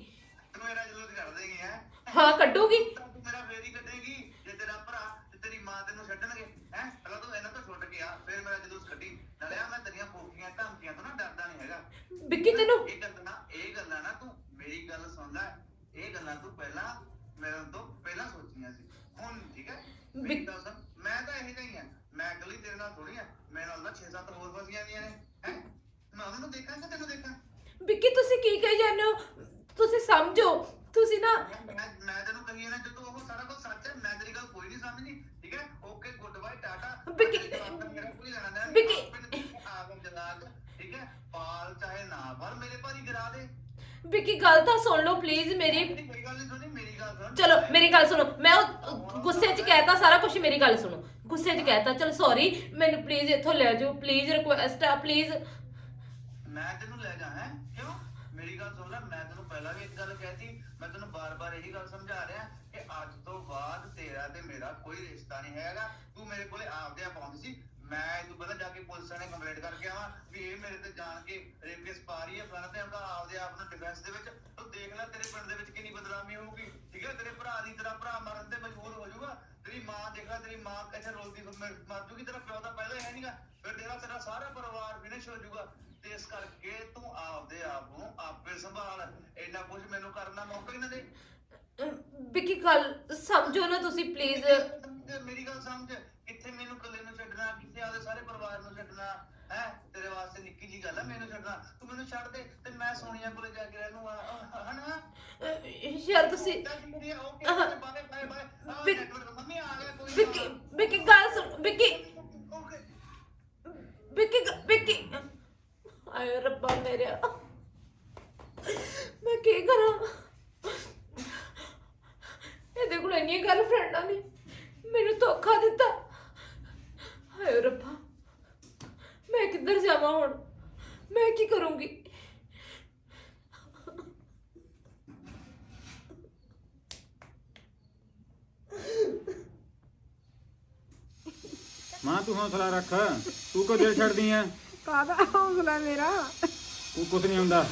ਤੈਨੂੰ ਮੇਰਾ ਜਲੂਸ ਕੱਢ ਦੇਗੀ ਹੈ ਹਾਂ ਕੱਢੂਗੀ ਤਾਂ ਤੂੰ ਮੇਰਾ ਫੇਰ ਹੀ ਕੱਢੇਗੀ ਜੇ ਤੇਰਾ ਭਰਾ ਤੇ ਤੇਰੀ ਮਾਂ ਤੈਨੂੰ ਛੱਡਣਗੇ ਹੈ ਪਹਿਲਾਂ ਤੂੰ ਇਹਨਾਂ ਤੋਂ ਛੁੱਟ ਗਿਆ ਫਿਰ ਮੇਰਾ ਜਲੂਸ ਕੱਢੀ ਨਾਲੇ ਆ ਮੈਂ ਤੇਰੀਆਂ ਫੋਕੀਆਂ ਧਮਕੀਆਂ ਤੋਂ ਨਾ ਡਰਦਾ ਨਹੀਂ ਹੈਗਾ ਵਿੱਕੀ ਤੈਨੂੰ ਇਹ ਗੱਲਾਂ ਇਹ ਗੱਲਾਂ ਨਾ ਤੂੰ ਮੇਰੀ ਗੱਲ ਸੁਣ ਲੈ। ਇਹ ਗੱਲਾਂ ਤੂੰ ਪਹਿਲਾਂ ਮੇਰੇ ਤੋਂ ਪਹਿਲਾਂ ਸੋਚੀਆਂ ਸੀ। ਹੁਣ ਠੀਕ ਹੈ? ਮੇਰੀ ਵੀ- ਗੱਲ ਸੁਣ ਮੈਂ ਤਾਂ ਇਹੀ ਨਹੀਂ ਆ ਮੈਂ ਇਕੱਲੀ ਤੇਰੇ ਨਾਲ ਥੋੜੀ ਆ। ਮੇਰੇ ਨਾਲ ਤਾਂ 6-7 ਹੋਰ ਫਸੀਆਂ ਦੀਆਂ ਨੇ ਹੈ? ਮੈਂ ਉਹਨਾਂ ਨੂੰ ਦੇਖਾਂ ਕਿ ਤੈਨੂੰ ਦੇਖਾਂ? ਵਿੱਕੀ ਤੁਸੀਂ ਕੀ ਕਹੀ ਜਾਂਦੇ ਹੋ? ਤੁਸੀਂ ਸਮਝੋ। ਤੁਸੀਂ ਨਾ ਮੈਂ ਮੈਂ- ਮੈਂ ਤੈਨੂੰ ਵਿੱਕੀ ਗੱਲ ਤਾਂ ਸੁਣ ਲਓ ਪਲੀਜ਼ ਮੇਰੀ ਮੇਰੀ ਕੋਈ ਗੱਲ ਨਹੀਂ ਸੁਣੀ ਮੇਰੀ ਗੱਲ ਸੁਣ। ਚਲੋ ਮੇਰੀ ਗੱਲ ਸੁਣੋ। ਮੈਂ ਉਹ ਗੁੱਸੇ 'ਚ ਕਹਿਤਾ ਸਾਰਾ ਕੁਝ ਮੇਰੀ ਗੱਲ ਸੁਣੋ। ਗੁੱਸੇ 'ਚ ਕਹਿਤਾ ਚਲ ਸੌਰੀ ਮੈਨੂੰ ਪਲੀਜ਼ ਇੱਥੋਂ ਲੈ ਜਾਓ ਪਲੀਜ਼ ਰਿਕੁਐਸਟ ਆ ਪਲੀਜ਼ ਮੈਂ ਤੈਨੂੰ ਲੈ ਜਾ ਹੈ? ਕਿਉਂ? ਮੇਰੀ ਗੱਲ ਸੁਣ ਲੈ ਮੈਂ ਤੈਨੂੰ ਪਹਿਲਾਂ ਵੀ ਇੱਕ ਗੱਲ ਕਹਿਤੀ ਮੈਂ ਤੈਨੂੰ ਬਾਰ-ਬਾਰ ਇਹੀ ਗੱਲ ਸਮਝਾ ਰਿਹਾ ਕਿ ਅੱਜ ਤੋਂ ਬਾਅਦ ਤੇਰਾ ਤੇ ਮੇਰਾ ਕੋਈ ਰਿਸ਼ਤਾ ਨਹੀਂ ਹੈਗਾ। ਤੂੰ ਮੇਰੇ ਕੋਲੇ ਆਪਦੇ ਆਪ ਆਉਂਦੀ ਸੀ ਮੈਂ ਇਹ ਤੋਂ ਪਹਿਲਾਂ ਜਾ ਕੇ ਪੁਲਿਸ ਨੇ ਕੰਪਲੇਂਟ ਕਰਕੇ ਆਵਾਂ ਵੀ ਇਹ ਮੇਰੇ ਤੇ ਜਾਣ ਕੇ ਰੇਪ ਕੇਸ ਪਾ ਰਹੀ ਹੈ ਫਲਾਣਾ ਤੇ ਉਹਦਾ ਆਪਦੇ ਆਪ ਨੂੰ ਡਿਫੈਂਸ ਦੇ ਵਿੱਚ। ਤੂੰ ਦੇਖ ਲੈ ਤੇਰੇ ਪਿੰਡ ਦੇ ਵਿੱਚ ਕਿੰਨੀ ਬਦਨਾਮੀ ਹੋਊਗੀ ਠੀਕ ਹੈ? ਤੇਰੇ ਭਰਾ ਦੀ ਤੇਰਾ ਭਰਾ ਮਰਨ ਤੇ ਮਜਬੂਰ ਹੋ ਜਾਊਗਾ। ਤੇਰੀ ਮਾਂ ਦੇਖ ਲੈ ਤੇਰੀ ਮਾਂ ਕਿੱਥੇ ਰੋਲਦੀ ਫਿਰ ਮਰ ਜੂਗੀ ਤੇਰਾ ਪਿਓ ਤਾਂ ਪਹਿਲਾਂ ਹੀ ਨਹੀਂਗਾ। ਫਿਰ ਤੇਰਾ ਤੇਰਾ ਸਾਰਾ ਪਰਿਵਾਰ ਫਿਨਿਸ਼ ਹੋ ਜਾਊਗਾ। ਤੇ ਇਸ ਕਰਕੇ ਤੂੰ ਆਪਦੇ ਆਪ ਨੂੰ ਆਪੇ ਸੰਭਾਲ। ਇੰਨਾ ਕੁਝ ਮੈਨੂੰ ਕਰਨਾ ਮੌਕਾ ਹੀ ਨਾ ਦੇ। ਵਿੱਕੀ ਗੱਲ ਸਮਝੋ ਨਾ ਤੁਸੀਂ ਪਲੀਜ਼ ਮੇਰੀ ਗੱਲ ਸਮਝ। ਕਿੱਥੇ ਮੈਨੂੰ ਇਕੱਲੇ ਨੂੰ ਛੱਡਣਾ ਕਿੱਥੇ ਆਪਦੇ ਸਾਰੇ ਪਰਿਵਾਰ ਨੂੰ ਛੱਡਣਾ ਹੈ? ਤੇਰੇ ਵਾਸਤੇ ਨਿੱਕੀ ਜੀ ਗੱਲ ਹੈ ਮੈਨੂੰ ਛੱਡਣਾ। ਤੂੰ ਮੈਨੂੰ ਛੱਡ ਦੇ ਤੇ ਮੈਂ ਸੋਨੀਆ ਕੋਲੇ ਜਾ ਕੇ ਰਹਿ ਹਨਾ? ਯਾਰ ਤੁਸੀਂ ਵਿਕ- ਆ ਗੱਲ ਸੁਣ। ਵਿੱਕੀ। ਵਿੱਕੀ ਵਿੱਕੀ। ਆਏ ਰੱਬਾ ਮੇਰਿਆ। ਮੈਂ ਕੀ ਕਰਾਂ? ਇਹਦੇ ਕੋਲ ਇੰਨੀ ਗਰਲਫ੍ਰੈਂਡਾਂ ਨੇ। ਮੈਨੂੰ ਧੋਖਾ ਦਿੱਤਾ। ਹਾਏ ਰੱਬਾ ਮੈਂ ਕਿੱਧਰ ਜਾਵਾਂ ਹੁਣ? ਮੈਂ ਕੀ ਕਰੂੰਗੀ? ਮਾਂ ਤੂੰ ਹੌਸਲਾ ਰੱਖ। ਤੂੰ ਕੋ ਦਿਲ ਛੱਡਦੀ ਐ? ਕਾਹਦਾ ਹੌਸਲਾ ਮੇਰਾ? ਤੂੰ ਕੁਝ ਨਹੀਂ ਹੁੰਦਾ।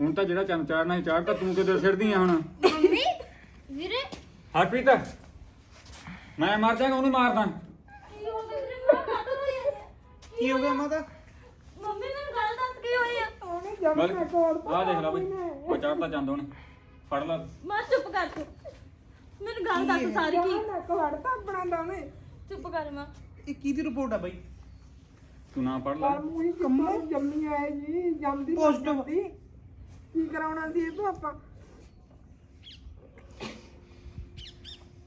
ਹੁਣ ਤਾਂ ਜਿਹੜਾ ਚੰਨ ਚਾੜਨਾ ਸੀ ਚਾੜਤਾ ਤੂੰ ਦਿਲ ਛੱਡਦੀ ਐ ਹੁਣ? ਮੰਮੀ ਵੀਰੇ। ਹਰਪ੍ਰੀਤ ਮੈਂ ਮਰ ਜਾਗਾ ਉਹਨੂੰ ਮਾਰਦਾ ਕੀ ਹੋ ਗਿਆ ਵੀਰੇ ਮਾਂ ਕਾਹਤੋਂ ਰੋਈ ਹੈ ਕੀ ਹੋ ਗਿਆ ਮਾਤਾ? ਮੰਮੀ ਮੈਨੂੰ ਗੱਲ ਦੱਸ ਕੀ ਹੋਈ ਆ। ਉਹਨੇ ਜਦ ਮੈਂ ਕੋਲ ਆ ਦੇਖ ਲੈ ਬਈ ਉਹ ਚਾੜਦਾ ਚੰਦ ਹੁਣ। ਫੜ ਲੈ। ਮਾਂ ਚੁੱਪ ਕਰ ਤੂੰ। ਮੈਨੂੰ ਗੱਲ ਦੱਸ ਸਾਰੀ ਕੀ। ਨੱਕ ਵੜਤਾ ਆਪਣਾ ਦਾਣੇ ਚੁੱਪ ਕਰ ਮਾਂ। ਇਹ ਕੀ ਦੀ ਰਿਪੋਰਟ ਆ ਬਾਈ? ਤੂੰ ਨਾ ਪੜ ਲੈ। ਪਰ ਮੂੰਹ ਕੰਮੋਂ ਜੰਮੀ ਆਏ ਜੀ ਜੰਮਦੀ Positive। ਦੀ ਕੀ ਕਰਾਉਣਾ ਸੀ ਇਹ ਤੋਂ ਆਪਾਂ?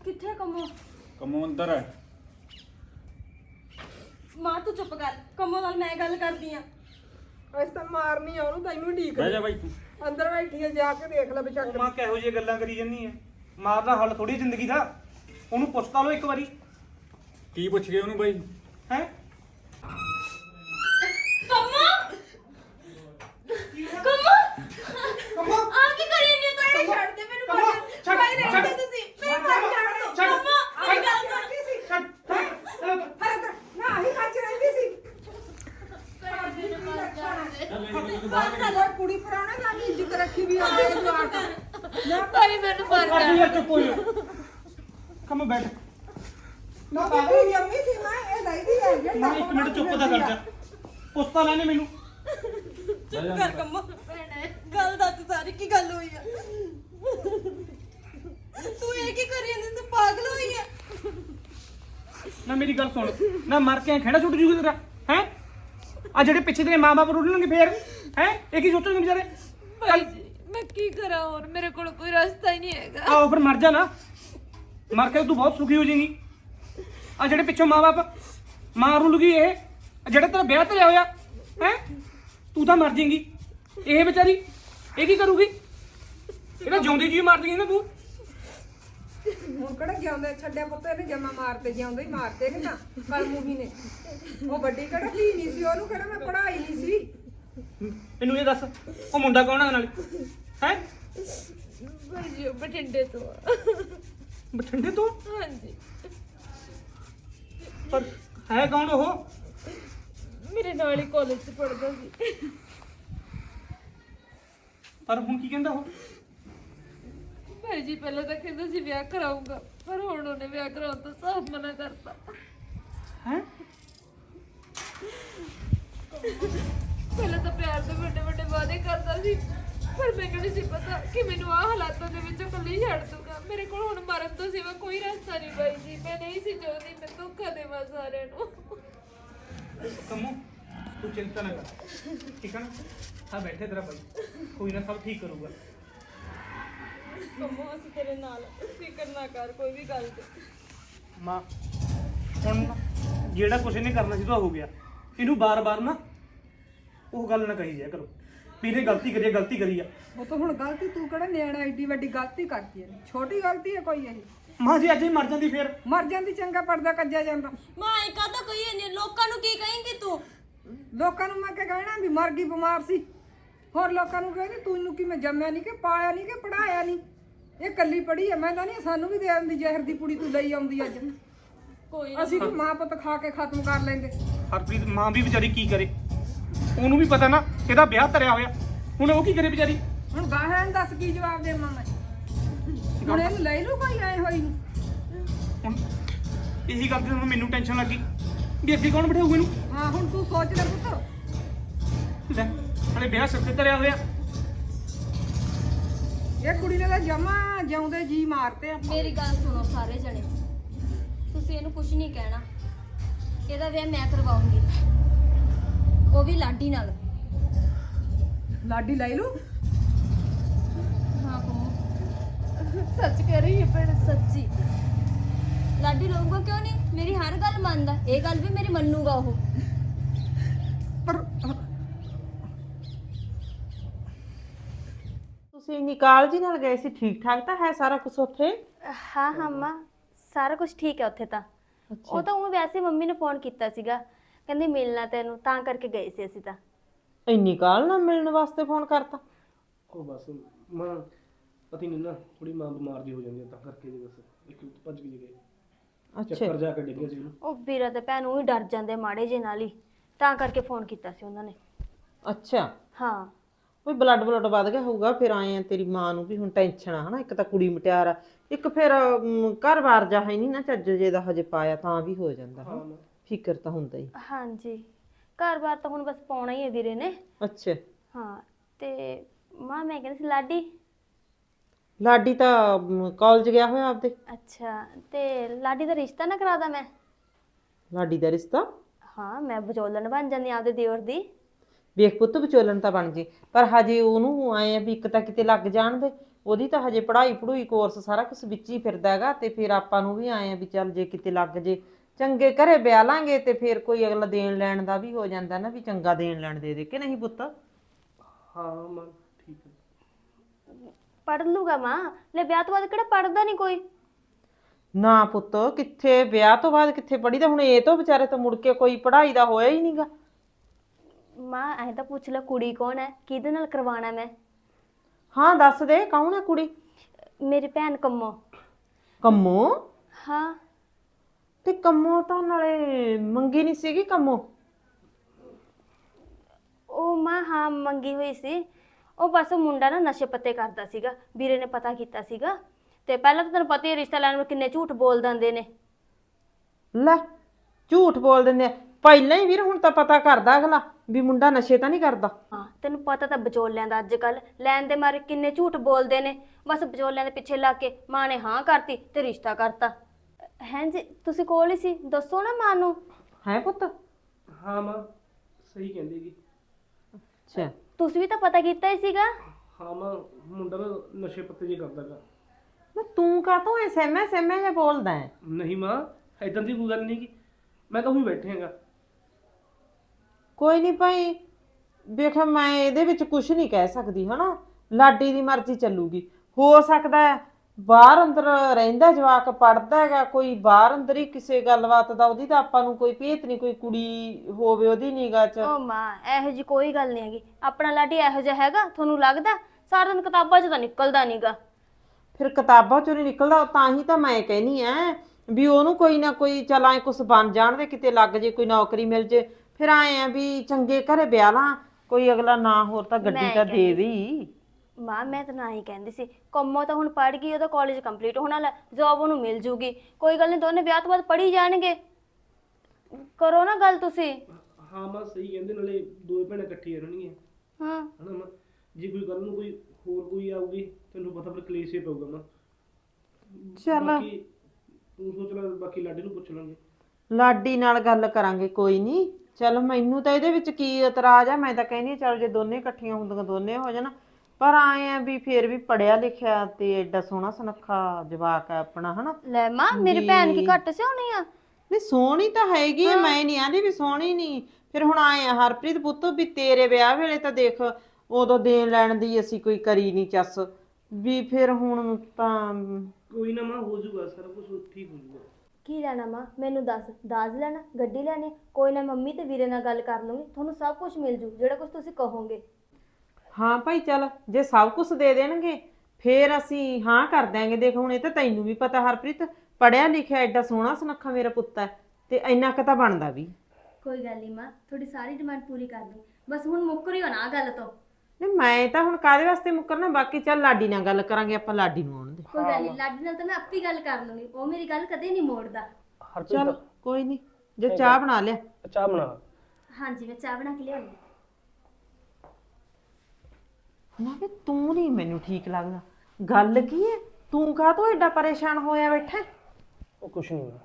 ਕਿੱਥੇ ਕਮੋ? ਕਮੋ ਅੰਦਰ ਹੈ ਮਾਂ ਤੂੰ ਚੁੱਪ ਕਰ। ਕਮੋ ਨਾਲ ਮੈਂ ਗੱਲ ਕਰਦੀ ਆ। ਅਸੀਂ ਤਾਂ ਮਾਰਨੀ ਆ ਉਹਨੂੰ ਤੈਨੂੰ ਢੀਕ ਬਹਿ ਜਾ ਬਾਈ ਤੂੰ। ਅੰਦਰ ਬੈਠੀ ਆ ਜਾ ਕੇ ਦੇਖ ਲੈ ਉਹ ਬੇਚੱਕ ਮਾਂ ਕਿਹੋ ਜਿਹੀ ਗੱਲਾਂ ਕਰੀ ਜੰਨੀ ਐ? ਮਾਰਨਾ ਹੱਲ ਥੋੜੀ ਜ਼ਿੰਦਗੀ ਦਾ। ਉਹਨੂੰ ਪੁੱਛ ਤਾਂ ਲਓ ਇੱਕ ਵਾਰੀ। ਕੀ ਪੁੱਛ ਗਏ ਉਹਨੂੰ ਬਾਈ? ਹੈ? ਹੋਰ ਕੁੜੀ ਪਰਾਣਾ ਜਾਂ ਇੱਜ਼ਤ ਰੱਖੀ ਵੀ ਆ ਦੇ ਜਵਾਕ ਨਾ ਭਾਈ ਮੈਨੂੰ ਮਾਰ ਕਰ ਯਾਰ ਚੁੱਪ ਹੋ ਜਾ ਕੰਮ ਬੈਠ। ਨਾ ਤੂੰ ਜੰਮੀ ਸੀ ਮੈਂ ਇਹ ਲਈ ਦੀ ਲੈ ਗਿਆ ਮੈਂ ਇੱਕ ਮਿੰਟ ਚੁੱਪ ਤਾਂ ਕਰ ਜਾ। ਪੁੱਛਤਾ ਲੈਣੇ ਮੈਨੂੰ। ਚੁੱਪ ਕਰ ਕੰਮਾ। ਭੈਣੇ ਗੱਲ ਦੱਸ ਸਾਰੀ ਕੀ ਗੱਲ ਹੋਈ ਆ? ਤੂੰ ਇਹ ਕੀ ਕਰੀ ਜਾਂਦੀ ਤੂੰ ਪਾਗਲ ਹੋਈ ਆ? ਨਾ ਮੇਰੀ ਗੱਲ ਸੁਣ। ਨਾ ਮਰ ਕੇ ਖੇੜਾ ਛੁੱਟ ਜੂਗਾ ਤੇਰਾ ਹੈ? ਆ ਜਿਹੜੇ ਪਿੱਛੇ ਤੇਰੇ ਮਾਂ-ਬਾਪ ਰੁੱਲਣਗੇ ਫੇਰ ਹੈ? ਇਹ ਕੀ ਸੋਚਣਗੇ ਵਿਚਾਰੇ? ਭਾਈ ਜੀ ਮੈਂ ਕੀ ਕਰਾਂ ਹੋਰ? ਮੇਰੇ ਕੋਲ ਕੋਈ ਰਸਤਾ ਹੀ ਨਹੀਂ ਹੈਗਾ। ਆਓ ਫਿਰ ਮਰ ਜਾ ਨਾ। ਮਰ ਕੇ ਤੂੰ ਬਹੁਤ ਸੁਖੀ ਹੋ ਜਾਏਗੀ। ਆ ਜਿਹੜੇ ਪਿੱਛੋਂ ਮਾਂ-ਬਾਪ ਮਾਂ ਰੁੱਲ ਗਈ ਇਹ ਆਹ ਜਿਹੜਾ ਤੇਰਾ ਵਿਆਹ ਤੇ ਹੋਇਆ ਹੈ? ਤੂੰ ਤਾਂ ਮਰ ਜਾਏਗੀ। ਇਹ ਵਿਚਾਰੀ ਇਹ ਕੀ ਕਰੂਗੀ? ਇਹਦਾ ਜਿਉਂਦੀ ਜੀ ਮਾਰ ਦੇਗੀ ਨਾ ਤੂੰ। ਹੁਣ ਕਿਹੜਾ ਜਿਉਂਦੇ ਛੱਡਿਆ ਪੁੱਤ ਇਹਨੇ ਜਮਾ ਮਾਰਤੇ ਜਿਉਂਦੇ ਹੀ ਮਾਰਤੇ ਨਾ ਕਲ ਮੂਹੀ ਨੇ। ਉਹ ਵੱਡੀ ਕਿਹੜਾ ਧੀ ਨਹੀਂ ਸੀ ਉਹਨੂੰ ਕਿਹੜਾ ਮੈਂ ਪੜਾਈ ਨਹੀਂ ਸੀ। ਮੈਨੂੰ ਇਹ ਦੱਸ ਉਹ ਮੁੰਡਾ ਕੌਣ ਆ ਨਾਲ? ਹੈ? ਉਹ ਬਠਿੰਡੇ ਤੋਂ ਆ। ਬਠਿੰਡੇ ਤੋਂ? ਹਾਂਜੀ। ਪਰ ਹੈ ਕੌਣ ਉਹ? ਮੇਰੇ ਨਾਲ ਹੀ ਕਾਲਜ ਚ ਪੜਦਾ ਸੀ। ਪਰ ਹੁਣ ਕੀ ਕਹਿੰਦਾ ਉਹ? ਭਾਈ ਜੀ ਪਹਿਲਾਂ ਤਾਂ ਕਹਿੰਦਾ ਸੀ ਵਿਆਹ ਕਰਾਊਂਗਾ ਪਰ ਹੁਣ ਉਹਨੇ ਵਿਆਹ ਕਰਾਉਣ ਤੋਂ ਸਾਫ਼ ਮਨਾ ਕਰਤਾ। ਹੈ? ਪਹਿਲਾਂ ਤਾਂ ਪਿਆਰ ਦੇ ਵੱਡੇ ਵੱਡੇ ਵਾਅਦੇ ਕਰਦਾ ਸੀ ਪਰ ਮੈਨੂੰ ਨਹੀਂ ਸੀ ਪਤਾ ਕਿ ਮੈਨੂੰ ਆਹ ਹਾਲਾਤਾਂ ਦੇ ਵਿੱਚ ਇਕੱਲੀ ਛੱਡ ਦੂਗਾ। ਮੇਰੇ ਕੋਲ ਹੁਣ ਮਰਨ ਤੋਂ ਸਿਵਾ ਕੋਈ ਰਸਤਾ ਨਹੀਂ ਭਾਈ ਜੀ ਮੈਂ ਨਹੀਂ ਸੀ ਚਾਹੁੰਦੀ ਮੈਂ ਧੋਖਾ ਦੇਵਾਂ ਸਾਰਿਆਂ ਨੂੰ। ਕੰਮੋ ਤੂੰ ਚਿੰਤਾ ਨਾ ਕਰ। ਠੀਕ ਹੈ ਨਾ? ਆ ਬੈਠੇ ਤੇਰਾ ਭਾਈ। ਕੋਈ ਨਾ ਸਭ ਠੀਕ ਕਰੂਗਾ। ਕੰਮੋ ਅਸੀਂ ਤੇਰੇ ਨਾਲ। ਫਿਕਰ ਨਾ ਕਰ ਕੋਈ ਵੀ ਗੱਲ ਤੇ। ਮਾਂ ਹੁਣ ਨਾ। ਜਿਹੜਾ ਕੁਛ ਇਹਨੇ ਕਰਨਾ ਸੀ ਤਾਂ ਹੋ ਗਿਆ। ਇਹਨੂੰ ਬਾਰ-ਬਾਰ ਨਾ ਉਹ ਗੱਲ ਨਾ ਕਹੀ ਜਾਇਆ ਕਰੋ ਵੀ ਇਹਨੇ ਗਲਤੀ ਕਰੀ ਹੈ ਗਲਤੀ ਕਰੀ ਆ। ਉਹ ਤਾਂ ਹੁਣ ਗਲਤੀ ਤੂੰ ਕਿਹੜਾ ਨਿਆਣਾ ਏਡੀ ਵੱਡੀ ਗਲਤੀ ਕਰਤੀ ਹੈ ਛੋਟੀ ਗਲਤੀ ਹੈ ਕੋਈ ਇਹ? ਮਾਂ ਜੀ ਅੱਜ ਹੀ ਮਰ ਜਾਂਦੀ ਫੇਰ? ਮਰ ਜਾਂਦੀ ਚੰਗਾ ਪਰਦਾ ਕੱਜਿਆ ਜਾਂਦਾ। ਮਾਂ ਇਹ ਕਾਹਦਾ ਕਹੀ ਨਹੀਂ? ਲੋਕਾਂ ਨੂੰ ਕੀ ਕਹੇਂਗੀ ਤੂੰ? ਲੋਕਾਂ ਨੂੰ ਮੈਂ ਕਿ ਕਹਿਣਾ ਵੀ ਮਰ ਗਈ ਬਿਮਾਰ ਸੀ। ਹੋਰ ਲੋਕਾਂ ਨੂੰ ਕਹਿੰਦੇ ਤੂੰ ਇਹਨੂੰ ਕਿਵੇਂ ਜੰਮਿਆ ਨਹੀਂ ਕਿ ਪਾਇਆ ਨਹੀਂ ਕਿ ਪੜਾਇਆ ਨਹੀਂ ਇਹ ਕੱਲੀ ਪੜੀ ਹੈ ਮੈਂ ਤਾਂ ਨਹੀਂ ਸਾਨੂੰ ਵੀ ਦੇ ਆਉਂਦੀ ਜ਼ਹਿਰ ਦੀ ਪੁੜੀ ਤੂੰ ਲਈ ਆਉਂਦੀ ਅੱਜ। ਕੋਈ ਅਸੀਂ ਵੀ ਮਾਂ ਪੁੱਤ ਖਾ ਕੇ ਖਤਮ ਕਰ ਲੈਂਦੇ। ਹਰਪ੍ਰੀਤ ਮਾਂ ਵੀ ਵਿਚਾਰੀ ਕੀ ਕਰੇ? ਉਹਨੂੰ ਵੀ ਪਤਾ ਨਾ ਇਹਦਾ ਵਿਆਹ ਧਰਿਆ ਹੋਇਆ। ਹੁਣ ਉਹ ਕੀ ਕਰੇ ਵਿਚਾਰੀ? ਹੁਣ ਗਾਹਾਂ ਨੂੰ ਦੱਸ ਕੀ ਜਵਾਬ ਦੇਵਾਂ ਮੈਂ? ਹੁਣ ਇਹਨੂੰ ਲੈ ਲੂ ਕੋਈ ਆਏ ਹੋਈ ਨੂੰ। ਹੁਣ ਇਹੀ ਗੱਲ ਤੇ ਹੁਣ ਮੈਨੂੰ ਟੈਨਸ਼ਨ ਲੱਗੀ। ਵੀ ਅੱਗੇ ਕੌਣ ਬਿਠਾਊਗਾ ਇਹਨੂੰ? ਹਾਂ ਹੁਣ ਤੂੰ ਸੋਚ ਲੈ ਪੁੱਤ। ਲੈ ਹਲੇ ਵਿਆਹ ਸਿਰ ਤੇ ਧਰਿਆ ਹੋਇਆ। ਇਹ ਕੁੜੀ ਨੇ ਤਾਂ ਜਮਾ ਜਿਉਂਦੇ ਜੀ ਮਾਰਤੇ ਆ ਮੇਰੀ ਗੱਲ ਸੁਣੋ ਸਾਰੇ ਜਣੇ। ਤੁਸੀਂ ਇਹਨੂੰ ਕੁਝ ਨਹੀਂ ਕਹਿਣਾ। ਇਹਦਾ ਵਿਆਹ ਮੈਂ ਕਰਵਾਉਂਗੀ। ਉਹ ਵੀ ਲਾਡੀ ਨਾਲ। ਲਾਡੀ ਲੈ ਲੂ? ਹਾਂ ਕਮੋ। ਸੱਚ ਕਹਿ ਰਹੀ ਹੈ ਭੈਣ ਸੱਚੀ। ਲਾਡੀ ਲਊਗਾ ਕਿਉਂ ਨਹੀਂ? ਮੇਰੀ ਹਰ ਗੱਲ ਮੰਨਦਾ। ਇਹ ਗੱਲ ਵੀ ਮੇਰੀ ਮੰਨੂਗਾ ਉਹ। ਪਰ ਤੁਸੀਂ ਨਿਕਾਲ ਜੀ ਨਾਲ ਗਏ ਸੀ ਠੀਕ ਠਾਕ ਤਾਂ ਹੈ ਸਾਰਾ ਕੁਝ ਉੱਥੇ? ਹਾਂ ਹਾਂ ਮਾਂ ਸਾਰਾ ਕੁਝ ਠੀਕ ਹੈ ਉੱਥੇ ਤਾਂ। ਉਹ ਤਾਂ ਉਹ ਵੈਸੇ ਮੰਮੀ ਨੇ ਫੋਨ ਕੀਤਾ ਸੀਗਾ ਕਹਿੰਦੀ ਮਿਲਣਾ ਤੈਨੂੰ ਤਾਂ ਕਰਕੇ ਗਏ ਸੀ ਅਸੀਂ ਤਾਂ। ਇੰਨੀ ਕਾਲ ਨਾ ਮਿਲਣ ਵਾਸਤੇ ਫੋਨ ਕਰਤਾ? ਉਹ ਬਸ ਮਾਂ ਪਤੀ ਨਹੀਂ ਨਾ ਥੋੜੀ ਮਾਂ ਬਿਮਾਰ ਜੀ ਹੋ ਜਾਂਦੀ ਹੈ ਤਾਂ ਕਰਕੇ ਜੀ ਬਸ ਇੱਕ ਭੱਜ ਗਈ ਗਏ। ਅੱਛਾ। ਚੱਕਰ ਜਾ ਕੇ ਡਿੱਗਿਆ ਸੀ ਉਹਨੂੰ। ਉਹ ਵੀਰਾ ਤੇ ਭੈਣ ਉਹ ਹੀ ਡਰ ਜਾਂਦੇ ਮਾੜੇ ਜੇ ਨਾਲ ਹੀ ਤਾਂ ਕਰਕੇ ਫੋਨ ਕੀਤਾ ਸੀ ਉਹਨਾਂ ਨੇ। ਅੱਛਾ। ਹਾਂ। ਕੋਈ ਬਲੱਡ ਬਲੱਡ ਵੱਧ ਗਿਆ ਹੋਊਗਾ ਫਿਰ ਆਏ ਆ ਤੇਰੀ ਮਾਂ ਨੂੰ ਵੀ ਹੁਣ ਟੈਨਸ਼ਨ ਆ ਹਨਾ ਇੱਕ ਤਾਂ ਕੁੜੀ ਮਟਿਆਰ ਆ ਇੱਕ ਫਿਰ ਅਮ, ਘਰ-ਬਾਰ ਜਾ ਹੈ ਨਹੀਂ ਨਾ ਚੱਜ ਜੇ ਦਾ ਹਜੇ ਪਾਇਆ ਤਾਂ ਵੀ ਹੋ ਜਾਂਦਾ ਹਨਾ। ਫਿਕਰ ਤਾਂ ਹੁੰਦਾ ਹੀ। ਹਾਂਜੀ ਘਰ-ਬਾਰ ਤਾਂ ਹੁਣ ਬਸ ਪਾਉਣਾ ਹੀ ਹੈ ਵੀਰੇ ਨੇ। ਅੱਛਾ। ਹਾਂ ਤੇ ਮਾਂ ਮੈਂ ਕਹਿੰਦੀ ਸੀ ਲਾਡੀ? ਲਾਡੀ ਤਾਂ ਕਾਲਜ ਗਿਆ ਹੋਇਆ ਆਪਦੇ। ਅੱਛਾ ਤੇ ਲਾਡੀ ਦਾ ਰਿਸ਼ਤਾ ਨਾ ਕਰਾਦਾ ਮੈਂ? ਲਾਡੀ ਦਾ ਰਿਸ਼ਤਾ? ਹਾਂ ਮੈਂ ਵਿਚੋਲਣ ਬਣ ਜਾਂਦੀ ਆਪਦੇ ਦਿਓਰ ਦੀ। ਵੇਖ ਪੁੱਤ ਵਿਚੋਲਣ ਤਾਂ ਬਣ ਜੇ ਪਰ ਹਜੇ ਉਹਨੂੰ ਆਏ ਆ ਵੀ ਇੱਕ ਤਾਂ ਕਿਤੇ ਲੱਗ ਜਾਣ ਦੇ ਉਹਦੀ ਤਾਂ ਹਜੇ ਪੜ੍ਹਾਈ ਪੜੂਈ ਕੋਰਸ ਸਾਰਾ ਕੁਝ ਵਿੱਚ ਹੀ ਫਿਰਦਾ ਹੈਗਾ ਤੇ ਫਿਰ ਆਪਾਂ ਨੂੰ ਵੀ ਆਏ ਆ ਵੀ ਚੱਲ ਜੇ ਕਿਤੇ ਲੱਗ ਜੇ ਚੰਗੇ ਘਰੇ ਵਿਆਹ ਲਾਂਗੇ ਤੇ ਫਿਰ ਕੋਈ ਅਗਲਾ ਦੇਣ ਲੈਣ ਦਾ ਵੀ ਹੋ ਜਾਂਦਾ ਨਾ ਵੀ ਚੰਗਾ ਦੇਣ ਲੈਣ ਦੇ ਦੇ ਕਿ ਨਹੀਂ ਪੁੱਤ? ਹਾਂ ਮਾਂ ਠੀਕ ਹੈ ਪੜ ਲੂਗਾ ਮਾਂ ਲੈ ਵਿਆਹ ਤੋਂ ਬਾਅਦ ਕਿਹੜਾ ਪੜਦਾ ਨਹੀਂ ਕੋਈ? ਨਾ ਪੁੱਤ ਕਿੱਥੇ ਵਿਆਹ ਤੋਂ ਬਾਅਦ ਕਿੱਥੇ ਪੜ੍ਹੀ ਤਾਂ ਹੁਣ ਇਹ ਤੋਂ ਵਿਚਾਰੇ ਤੋਂ ਮੁੜ ਕੇ ਕੋਈ ਪੜ੍ਹਾਈ ਦਾ ਹੋਇਆ ਹੀ ਨਹੀਂਗਾ ਮਾਂ ਐਂ ਤਾਂ ਪੁੱਛ ਲੈ ਕੁੜੀ ਕੌਣ ਹੈ? ਕਿਹਦੇ ਨਾਲ ਕਰਵਾਉਣਾ ਮੈਂ? ਹਾਂ ਦੱਸ ਦੇ ਕੌਣ ਹੈ ਕੁੜੀ? ਮੇਰੀ ਭੈਣ ਕੰਮੋ। ਕੰਮੋ? ਹਾਂ। ਤੇ ਕੰਮੋ ਤਾਂ ਨਾਲੇ ਮੰਗੀ ਨਹੀਂ ਸੀਗੀ ਕੰਮੋ? ਉਹ ਮਾਂ ਹਾਂ ਮੰਗੀ ਹੋਈ ਸੀ। ਉਹ ਬਸ ਮੁੰਡਾ ਨਾ ਨਸ਼ੇ ਪੱਤੇ ਕਰਦਾ ਸੀਗਾ। ਵੀਰੇ ਨੇ ਪਤਾ ਕੀਤਾ ਸੀਗਾ। ਤੇ ਪਹਿਲਾਂ ਤਾਂ ਤੈਨੂੰ ਪਤਾ ਹੀ ਹੈ ਰਿਸ਼ਤਾ ਲੈਣ ਵਿੱਚ ਕਿੰਨੇ ਝੂਠ ਬੋਲ ਦਿੰਦੇ ਨੇ। ਲੈ ਝੂਠ ਬੋਲ ਦਿੰਦੇ ਆ। ਪਹਿਲਾਂ ਹੀ ਵੀਰ ਹੁਣ ਤਾਂ ਪਤਾ ਕਰਦਾ ਅਗਲਾ। ਵੀ ਮੁੰਡਾ ਨਸ਼ੇ ਤਾਂ ਨਹੀਂ ਕਰਦਾ। ਹਾਂ ਤੈਨੂੰ ਪਤਾ ਤਾਂ ਵਿਚੋਲਿਆਂ ਦਾ ਅੱਜ ਕੱਲ ਲੈਣ ਦੇ ਮਾਰੇ ਕਿੰਨੇ ਝੂਠ ਬੋਲਦੇ ਨੇ। ਬਸ ਵਿਚੋਲਿਆਂ ਦੇ ਪਿੱਛੇ ਲੱਗ ਕੇ ਮਾਂ ਨੇ ਹਾਂ ਕਰਤੀ ਤੇ ਰਿਸ਼ਤਾ ਕਰਤਾ। ਹੈਂ ਜੀ ਤੁਸੀਂ ਕੋਲ ਹੀ ਸੀ ਦੱਸੋ ਨਾ ਮਾਂ ਨੂੰ। ਹੈ ਪੁੱਤ? ਹਾਂ ਮਾਂ ਸਹੀ ਕਹਿੰਦੀ ਜੀ। ਅੱਛਾ। ਤੁਸੀਂ ਵੀ ਤਾਂ ਪਤਾ ਕੀਤਾ ਹੀ ਸੀਗਾ। ਹਾਂ ਮਾਂ ਮੁੰਡਾ ਨਾ ਨਸ਼ੇ ਪੱਤੇ ਜੇ ਕਰਦਾਗਾ ਨਾ ਤੂੰ ਕਾਹਤੋਂ ਐ ਸਹਿਮੇ ਸਹਿਮੇ ਜਿਹਾ ਬੋਲਦਾ ਹੈ? ਨਹੀਂ ਮਾਂ ਏਦਾਂ ਦੀ ਕੋਈ ਗੱਲ ਨਹੀਂ ਕੀ ਮੈਂ ਤਾਂ ਉਹੀ ਬੈਠੇ ਹੈਗਾ। ਕੋਈ ਨਹੀਂ ਭਾਈ ਵੇਖ ਮੈਂ ਇਹਦੇ ਵਿੱਚ ਕੁਝ ਨਹੀਂ ਕਹਿ ਸਕਦੀ ਹਨਾ? ਲਾਡੀ ਦੀ ਮਰਜ਼ੀ ਚੱਲੂਗੀ। ਹੋ ਸਕਦਾ ਹੈ ਬਾਹਰ ਅੰਦਰ ਰਹਿੰਦਾ ਜਵਾਕ ਪੜਦਾ ਹੈਗਾ ਕੋਈ ਬਾਹਰ ਅੰਦਰ ਹੀ ਕਿਸੇ ਗੱਲਬਾਤ ਦਾ ਉਹਦੀ ਤਾਂ ਆਪਾਂ ਨੂੰ ਕੋਈ ਭੇਤ ਨਹੀਂ ਕੋਈ ਕੁੜੀ ਹੋਵੇ ਉਹਦੀ ਨਿਗਾਹ 'ਚ। ਓ ਮਾਂ ਇਹੋ ਜੀ ਕੋਈ ਗੱਲ ਨਹੀਂ ਹੈਗੀ। ਆਪਣਾ ਲਾਡੀ ਇਹੋ ਜਿਹਾ ਹੈਗਾ ਤੁਹਾਨੂੰ ਲੱਗਦਾ? ਸਾਰਾ ਦਿਨ ਕਿਤਾਬਾਂ 'ਚ ਤਾਂ ਨਿਕਲਦਾ ਨਹੀਂਗਾ ਫਿਰ ਕਿਤਾਬਾਂ ਚੋਂ ਨਹੀਂ ਨਿਕਲਦਾ ਤਾਂ ਹੀ ਤਾਂ ਮੈਂ ਕਹਿਨੀ ਐ ਵੀ ਉਹਨੂੰ ਕੋਈ ਨਾ ਕੋਈ ਚਲ ਐ ਬਣ ਜਾਣ ਦੇ ਕਿਤੇ ਲੱਗ ਜੇ ਕੋਈ ਨੌਕਰੀ ਮਿਲ ਜੇ। ਫਿਰ ਆਏ ਆ ਵੀ ਚੰਗੇ ਘਰੇ ਵਿਆਹ ਲਾਂ ਕੋਈ ਅਗਲਾ ਨਾ ਹੋਰ ਤਾਂ ਗੱਡੀ ਮੈਂ ਤਾਂ ਕਹਿੰਦੀ ਦੇਵੀ ਮਾਂ ਮੈਂ ਤਾਂ ਨਾ ਹੀ ਕਹਿੰਦੀ ਸੀ ਕੰਮੋ ਤਾਂ ਹੁਣ ਪੜ ਗਈ ਉਹਦਾ ਕਾਲਜ ਕੰਪਲੀਟ ਹੋਣ ਵਾਲਾ ਜੌਬ ਉਹਨੂੰ ਮਿਲ ਜੂਗੀ। ਕੋਈ ਗੱਲ ਨਹੀਂ ਦੋਨੇ ਵਿਆਹ ਤੋਂ ਬਾਅਦ ਪੜ੍ਹੀ ਜਾਣਗੇ। ਕਰੋ ਨਾ ਗੱਲ ਤੁਸੀਂ। ਹਾਂ ਮਾਂ ਸਹੀ ਕਹਿੰਦੇ ਨਾਲੇ ਦੋਵੇਂ ਭੈਣਾਂ ਇਕੱਠੀਆਂ ਰਹਿਣਗੀਆਂ। ਹਾਂ। ਹਨਾ ਮਾਂ ਜੇ ਕੋਈ ਗੱਲ ਨੂੰ ਕੋਈ ਹੋਰ ਕੋਈ ਆਊਗੀ ਤੈਨੂੰ ਪਤਾ ਫਿਰ ਕਲੇਸ਼ ਹੀ ਪਊਗਾ ਮਾਂ। ਚੱਲ। ਬਾਕੀ ਤੂੰ ਸੋਚ ਲੈ ਬਾਕੀ ਲਾਡੀ ਨੂੰ ਪੁੱਛ ਲਾਂਗੇ। ਲਾਡੀ ਨਾਲ ਗੱਲ ਕਰਾਂਗੇ ਕੋਈ ਨਹੀਂ। ਚਲ ਮੈਨੂੰ ਤਾਂ ਇਹਦੇ ਵਿੱਚ ਕੀ ਇਤਰਾਜ਼ ਆ ਮੈਂ ਤਾਂ ਕਹਿੰਦੀ ਚਲ ਜੇ ਦੋਨੇ ਇਕੱਠੀਆਂ ਹੁੰਦੀਆਂ ਦੋਨੇ ਹੋ ਜਾਣ। ਪਰ ਆਏ ਆ ਵੀ ਫੇਰ ਵੀ ਪੜਿਆ ਲਿਖਿਆ ਤੇ ਐਡਾ ਸੋਹਣਾ ਸੁਨੱਖਾ ਜਵਾਕ ਆ ਆਪਣਾ ਹਨਾ? ਲੈ ਮਾਂ ਮੇਰੀ ਭੈਣ ਕੀ ਘੱਟ ਸਿਆਉਣੀ ਆ? ਨਹੀਂ ਸੋਹਣੀ ਤਾਂ ਹੈਗੀ ਆ ਮੈਂ ਨਹੀਂ ਆਂਦੀ ਵੀ ਸੋਹਣੀ ਨਹੀਂ। ਫਿਰ ਹੁਣ ਆਏ ਆ ਹਰਪ੍ਰੀਤ ਪੁੱਤ ਵੀ ਤੇਰੇ ਵਿਆਹ ਵੇਲੇ ਤਾਂ ਦੇਖ ਉਦੋਂ ਦੇਣ ਲੈਣ ਦੀ ਅਸੀਂ ਕੋਈ ਕਰੀ ਨਹੀਂ ਚੱਸ। ਵੀ ਫਿਰ ਹੁਣ ਤਾਂ ਕੋਈ ਨਾ ਮਾਂ ਹੋ ਜਾਊਗਾ ਸਾਰਾ ਕੁਝ ਠੀਕ ਹੋ ਜਾਊਗਾ। ਕੀ ਲੈਣਾ ਮਾਂ? ਮੈਨੂੰ ਦੱਸ ਦਾਜ ਲੈਣਾ ਗੱਡੀ ਲੈਣੀ ਕੋਈ ਨਾ ਮੰਮੀ ਤੇ ਵੀਰੇ ਨਾਲ ਗੱਲ ਕਰ ਲੂੰਗੀ ਤੁਹਾਨੂੰ ਸਭ ਕੁਝ ਮਿਲ ਜੂ ਜਿਹੜਾ ਕੁਝ ਤੁਸੀਂ ਕਹੋਗੇ। ਹਾਂ ਭਾਈ ਚੱਲ ਜੇ ਸਭ ਕੁਝ ਦੇ ਦੇਣਗੇ ਫੇਰ ਅਸੀਂ ਹਾਂ ਕਰ ਦਿਆਂਗੇ। ਦੇਖ ਹੁਣ ਇਹ ਤਾਂ ਤੈਨੂੰ ਵੀ ਪਤਾ ਹਰਪ੍ਰੀਤ ਪੜਿਆ ਲਿਖਿਆ ਐਡਾ ਸੋਹਣਾ ਸੁਨੱਖਾ ਮੇਰਾ ਪੁੱਤ ਹੈ ਤੇ ਇੰਨਾ ਕੁ ਤਾਂ ਬਣਦਾ ਵੀ। ਕੋਈ ਗੱਲ ਨਹੀਂ ਮਾਂ ਤੁਹਾਡੀ ਸਾਰੀ ਡਿਮਾਂਡ ਪੂਰੀ ਕਰ ਦੂੰ ਬਸ ਹੁਣ ਮੁੱਕਰੀ ਹੋ ਨਾ ਆਹ ਗੱਲ ਤੋਂ। ਨਹੀਂ ਮੈਂ ਤਾਂ ਹੁਣ ਕਾਦੇ ਵਾਸਤੇ ਮੁੱਕਰਨਾ? ਬਾਕੀ ਚੱਲ ਲਾਡੀ ਨਾਲ ਗੱਲ ਕਰਾਂਗੇ ਆਪਾਂ ਲਾਡੀ ਨੂੰ ਆਉਣ ਦੇ। ਕੋਈ ਗੱਲ ਨਹੀਂ ਲਾਡੀ ਨਾਲ ਤਾਂ ਮੈਂ ਆਪੇ ਗੱਲ ਕਰ ਲੂੰਗੀ। ਉਹ ਮੇਰੀ ਗੱਲ ਕਦੇ ਨਹੀਂ ਮੋੜਦਾ। ਚੱਲ ਕੋਈ ਨਹੀਂ। ਜੇ ਚਾਹ ਬਣਾ ਲਿਆ। ਚਾਹ ਬਣਾ ਹਾਂਜੀ ਮੈਂ ਚਾਹ ਬਣਾ ਕੇ ਲਿਆਉਂਗੀ ਨਾ ਵੀ ਤੂੰ ਨਹੀਂ ਮੈਨੂੰ ਠੀਕ ਲੱਗਦਾ। ਗੱਲ ਕੀ ਹੈ ਤੂੰ ਕਾਹ ਤੋਂ ਐਡਾ ਪਰੇਸ਼ਾਨ ਹੋਇਆ ਬੈਠਾ? ਉਹ ਕੁਛ ਨਹੀਂ ਮਾਂ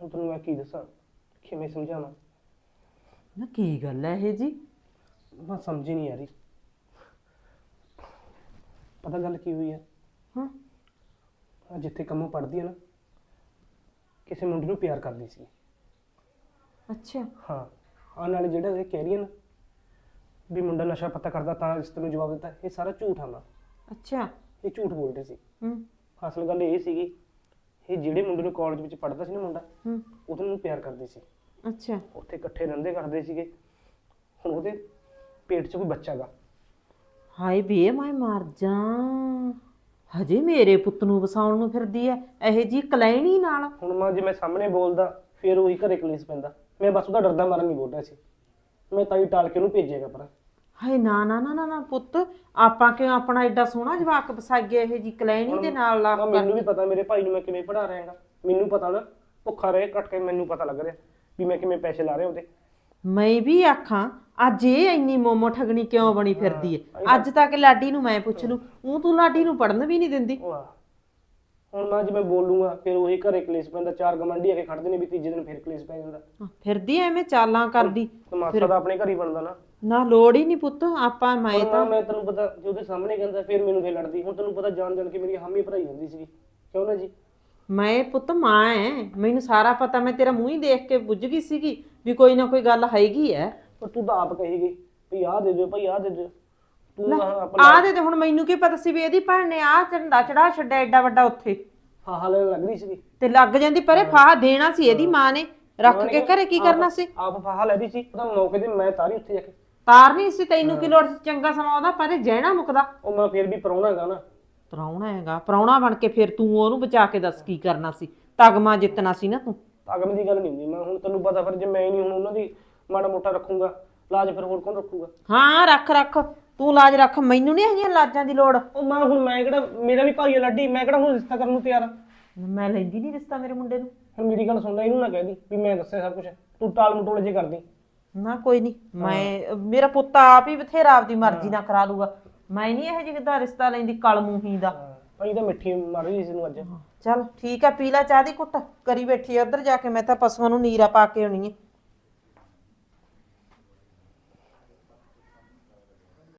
ਹੁਣ ਤੈਨੂੰ ਮੈਂ ਕੀ ਦੱਸਾਂ? ਕਿਵੇਂ ਸਮਝਾਵਾਂ? ਨਾ ਕੀ ਗੱਲ ਹੈ ਇਹ ਜੀ? ਮੈਂ ਸਮਝ ਹੀ ਨਹੀਂ ਆ ਰਹੀ। ਪਤਾ ਗੱਲ ਕੀ ਹੋਈ ਹੈ? ਹਾਂ। ਆ ਜਿੱਥੇ ਕੰਮੋਂ ਪੜਦੀ ਹੈ ਨਾ ਕਿਸੇ ਮੁੰਡੇ ਨੂੰ ਪਿਆਰ ਕਰਦੀ ਸੀ। ਅੱਛਾ। ਹਾਂ। ਆਹ ਨਾਲੇ ਜਿਹੜਾ ਇਹ ਕਹਿ ਰਹੀ ਹੈ ਨਾ ਵੀ ਮੁੰਡਾ ਨਸ਼ਾ ਪੱਤਾ ਕਰਦਾ ਤਾਂ ਇਸ ਨੂੰ ਜਵਾਬ ਦਿੱਤਾ ਇਹ ਸਾਰਾ ਝੂਠ ਆ ਮਾਂ ਅੱਛਾ। ਇਹ ਝੂਠ ਬੋਲਦੇ ਸੀ। ਹੂੰ। ਅਸਲ ਗੱਲ ਇਹ ਸੀਗੀ ਇਹ ਜਿਹੜੇ ਮੁੰਡੇ ਨੂੰ ਕਾਲਜ ਵਿੱਚ ਪੜਦਾ ਸੀ ਨਾ ਮੁੰਡਾ ਹੂੰ। ਉਹਦੇ ਨੂੰ ਪਿਆਰ ਕਰਦੀ ਸੀ। ਅੱਛਾ। ਉੱਥੇ ਇਕੱਠੇ ਰਹਿੰਦੇ ਕਰਦੇ ਸੀਗੇ। ਹੁਣ ਉਹਦੇ ਪੇਟ 'ਚ ਕੋਈ ਬੱਚਾ ਗਾ। ਹਾਏ ਬੇ ਮੈਂ ਮਰ ਜਾ ਹਜੇ ਮੇਰੇ ਪੁੱਤ ਨੂੰ ਵਸਾਉਣ ਨੂੰ ਫਿਰਦੀ ਐ ਇਹ ਜੀ ਕਲੈਣੀ ਨਾਲ। ਹੁਣ ਮਾਂ ਜੇ ਮੈਂ ਸਾਹਮਣੇ ਬੋਲਦਾ ਫਿਰ ਉਹੀ ਘਰੇ ਕਲੇਸ਼ ਪੈਂਦਾ। ਮੈਂ ਬਸ ਉਹਦਾ ਡਰਦਾ ਮਾਰਨ ਨਹੀਂ ਬੋਲ ਰਿਹਾ ਸੀ। ਮੈਂ ਤਾਂ ਹੀ ਟਾਲ ਕੇ ਉਹਨੂੰ ਭੇਜੇਗਾ ਪਰ ਹਾਏ ਨਾ ਨਾ ਨਾ ਨਾ ਨਾ ਪੁੱਤ ਆਪਾਂ ਕਿਉਂ ਆਪਣਾ ਐਡਾ ਸੋਹਣਾ ਜਵਾਕ ਵਸਾਈਏ ਇਹ ਜੀ ਕਲੈਣੀ ਦੇ ਨਾਲ ਲਾ ਮੈਨੂੰ ਵੀ ਪਤਾ ਮੇਰੇ ਭਾਈ ਨੂੰ ਮੈਂ ਕਿਵੇਂ ਪੜਾ ਰਿਹਾਗਾ। ਮੈਨੂੰ ਪਤਾ ਨਾ ਭੁੱਖਾ ਰਹੇ ਕੱਟ ਕੇ ਮੈਨੂੰ ਪਤਾ ਲੱਗ ਰਿਹਾ ਵੀ ਮੈਂ ਕਿਵੇਂ ਪੈਸੇ ਲਾ ਰਿਹਾ ਉਹਦੇ। ਮੈਂ ਵੀ ਆਖਾਂ ਅੱਜ ਇਹ ਇੰਨੀ ਮੋਮੋ ਠਗਣੀ ਕਿਉਂ ਬਣੀ ਫਿਰਦੀ ਐ ਅੱਜ ਤੱਕ ਲਾਡੀ ਨੂੰ ਮੈਂ ਪੁੱਛ ਲੂ ਉਹ ਤੂੰ ਲਾਡੀ ਨੂੰ ਪੜਨ ਵੀ ਨਹੀਂ ਦਿੰਦੀ? ਵਾਹ। ਹੁਣ ਮਾਂ ਜੇ ਮੈਂ ਬੋਲੂੰਗਾ ਫਿਰ ਉਹੀ ਘਰੇ ਕਲੇਸ਼ ਪੈਂਦਾ ਚਾਰ ਗਮੰਡੀ ਆ ਕੇ ਖੜਦੇ ਨੇ ਵੀ ਤੀਜੇ ਦਿਨ ਫਿਰ ਕਲੇਸ਼ ਪੈ ਜਾਂਦਾ। ਫਿਰਦੀ ਐਵੇਂ ਚਾਲਾਂ ਕਰਦੀ। ਤਮਾਸ਼ਾ ਤਾਂ ਆਪਣੇ ਘਰ ਹੀ ਬਣਦਾ ਨਾ। ਨਾ ਲੋੜ ਹੀ ਨਹੀਂ ਪੁੱਤ ਆਪਾਂ ਮੈਂ ਤਾਂ ਮਾਂ ਮੈਂ ਤੈਨੂੰ ਪਤਾ ਜੇ ਉਹਦੇ ਸਾਹਮਣੇ ਕਹਿੰਦਾ ਫਿਰ ਮੈਨੂੰ ਫੇਰ ਲੜਦੀ। ਹੁਣ ਤੈਨੂੰ ਪਤਾ ਜਾਣ ਜਾਣ ਕੇ ਮੇਰੀ ਹਾਮੀ ਭਰਾਈ ਜਾਂਦੀ ਸੀ ਕਿਉਂ ਨਾ ਜੀ? ਮੈਂ ਪੁੱਤ ਮਾਂ ਐ ਮੈਨੂੰ ਸਾਰਾ ਪਤਾ ਮੈਂ ਤੇਰਾ ਮੂੰਹ ਹੀ ਦੇਖ ਕੇ ਬੁੱਝ ਗਈ ਸੀਗੀ। ਵੀ ਕੋਈ ਨਾ ਕੋਈ ਗੱਲ ਹੈਗੀ ਐ। ਪਰ ਤੂੰ ਤਾਂ ਆਪ ਕਹੀ ਗਈ ਵੀ ਆਹ ਦੇ ਦਿਓ ਭਾਈ ਆਹ ਦੇ ਦਿਓ। ਤੂੰ ਤਾਂ ਆਪਣਾ ਆ ਦੇ ਤੇ ਹੁਣ ਮੈਨੂੰ ਕੀ ਪਤਾ ਸੀ ਵੀ ਇਹਦੀ ਭੈਣ ਨੇ ਆ ਝੰਡਾ ਚੜਾ ਛੱਡਿਆ ਐਡਾ ਵੱਡਾ ਉੱਥੇ। ਫਾਹਾ ਲੈਣ ਲੱਗ ਰਹੀ ਸੀਗੀ। ਤੇ ਲੱਗ ਜਾਂਦੀ ਪਰੇ ਫਾਹ ਦੇਣਾ ਸੀ ਇਹਦੀ ਮਾਂ ਨੇ। ਰੱਖ ਕੇ ਘਰੇ ਕੀ ਕਰਨਾ ਸੀ? ਆਪ ਫਾਹਾ ਲੈ ਰਹੀ ਸੀ। ਉਹਦਾ ਮੌਕੇ ਤੇ ਮੈਂ ਤਾਰੀ ਉੱਥੇ ਜਾ ਕੇ। ਤਾਰ ਨਹੀਂ ਸੀ ਤੈਨੂੰ ਕੀ ਲੋੜ ਸੀ? ਚੰਗਾ ਸਮਾਂ ਉਹਦਾ ਪਰੇ ਜਹਿਣਾ ਮੁਕਦਾ। ਉਹ ਮੈਂ ਫਿਰ ਵੀ ਪਰੌਣਾ ਹੈਗਾ ਨਾ। ਪ੍ਰਾਹੁਣਾ ਹੈਗਾ ਪ੍ਰਾਹੁਣਾ ਬਣ ਕੇ ਫਿਰ ਤੂੰ ਉਹਨੂੰ ਬਚਾ ਕੇ ਦੱਸ ਕੀ ਕਰਨਾ ਸੀ? ਤਗਮਾ ਜਿੱਤਣਾ ਸੀ ਨਾ ਤੂੰ। ਅਗਮ ਦੀ ਗੱਲ ਨਹੀਂ ਹੁੰਦੀ। ਮੈਂ ਹੁਣ ਤੈਨੂੰ ਪਤਾ ਫਿਰ ਜੇ ਮੈਂ ਹੀ ਨਹੀਂ ਹੁਣ ਉਹਨਾਂ ਦੀ ਮਾੜਾ ਮੋਟਾ ਰੱਖੂੰਗਾ ਲਾਜ ਫਿਰ ਹੋਰ ਕੌਣ ਰੱਖੂਗਾ? ਹਾਂ ਰੱਖ ਰੱਖ। ਤੂੰ ਲਾਜ ਰੱਖ ਮੈਨੂੰ ਨਹੀਂ ਹੈਗੀਆਂ ਲਾਜਾਂ ਦੀ ਲੋੜ। ਉਹ ਮੈਂ ਹੁਣ ਮੈਂ ਕਿਹੜਾ ਮੇਰਾ ਵੀ ਭਾਈ ਆ ਲਾਡੀ ਮੈਂ ਕਿਹੜਾ ਹੁਣ ਰਿਸ਼ਤਾ ਕਰਨ ਨੂੰ ਤਿਆਰ ਆ? ਮੈਂ ਲੈਂਦੀ ਨਹੀਂ ਰਿਸ਼ਤਾ ਮੇਰੇ ਮੁੰਡੇ ਨੂੰ। ਹੁਣ ਮੇਰੀ ਗੱਲ ਸੁਣ ਲੈ ਇਹਨੂੰ ਨਾ ਕਹਿ ਦੀ ਵੀ ਮੈਂ ਦੱਸਿਆ ਸਭ ਕੁਝ ਤੂੰ ਟਾਲ ਮਟੋਲੇ ਜੇ ਕਰਦੀ। ਨਾ ਕੋਈ ਨਹੀਂ ਮੈਂ ਮੇਰਾ ਪੁੱਤ ਆਪ ਹੀ ਬਥੇਰਾ ਆਪਦੀ ਮਰਜ਼ੀ ਨਾਲ ਕਰਾ ਲੂਗਾ। ਮੈਂ ਨਹੀਂ ਇਹ ਜਿਹੇ ਦਾ ਰਿਸ਼ਤਾ ਲੈਂਦੀ ਕਲ ਮੂੰਹੀ ਦਾ। ਭਾਈ ਤਾਂ ਮਿੱਠੀ ਮਰ ਰਹੀ ਸੀ ਨੂੰ ਅੱਜ। ਚੱਲ ਠੀਕ ਆ, ਪੀ ਲੈ ਚਾਹ ਦੀ ਕੁੱਟ ਕਰੀ ਬੈਠੀ ਆ, ਉੱਧਰ ਜਾ ਕੇ ਮੈਂ ਤਾਂ ਪਸ਼ੂਆਂ ਨੂੰ ਨੀਰਾ ਪਾ ਕੇ ਆਉਣੀ ਹੈ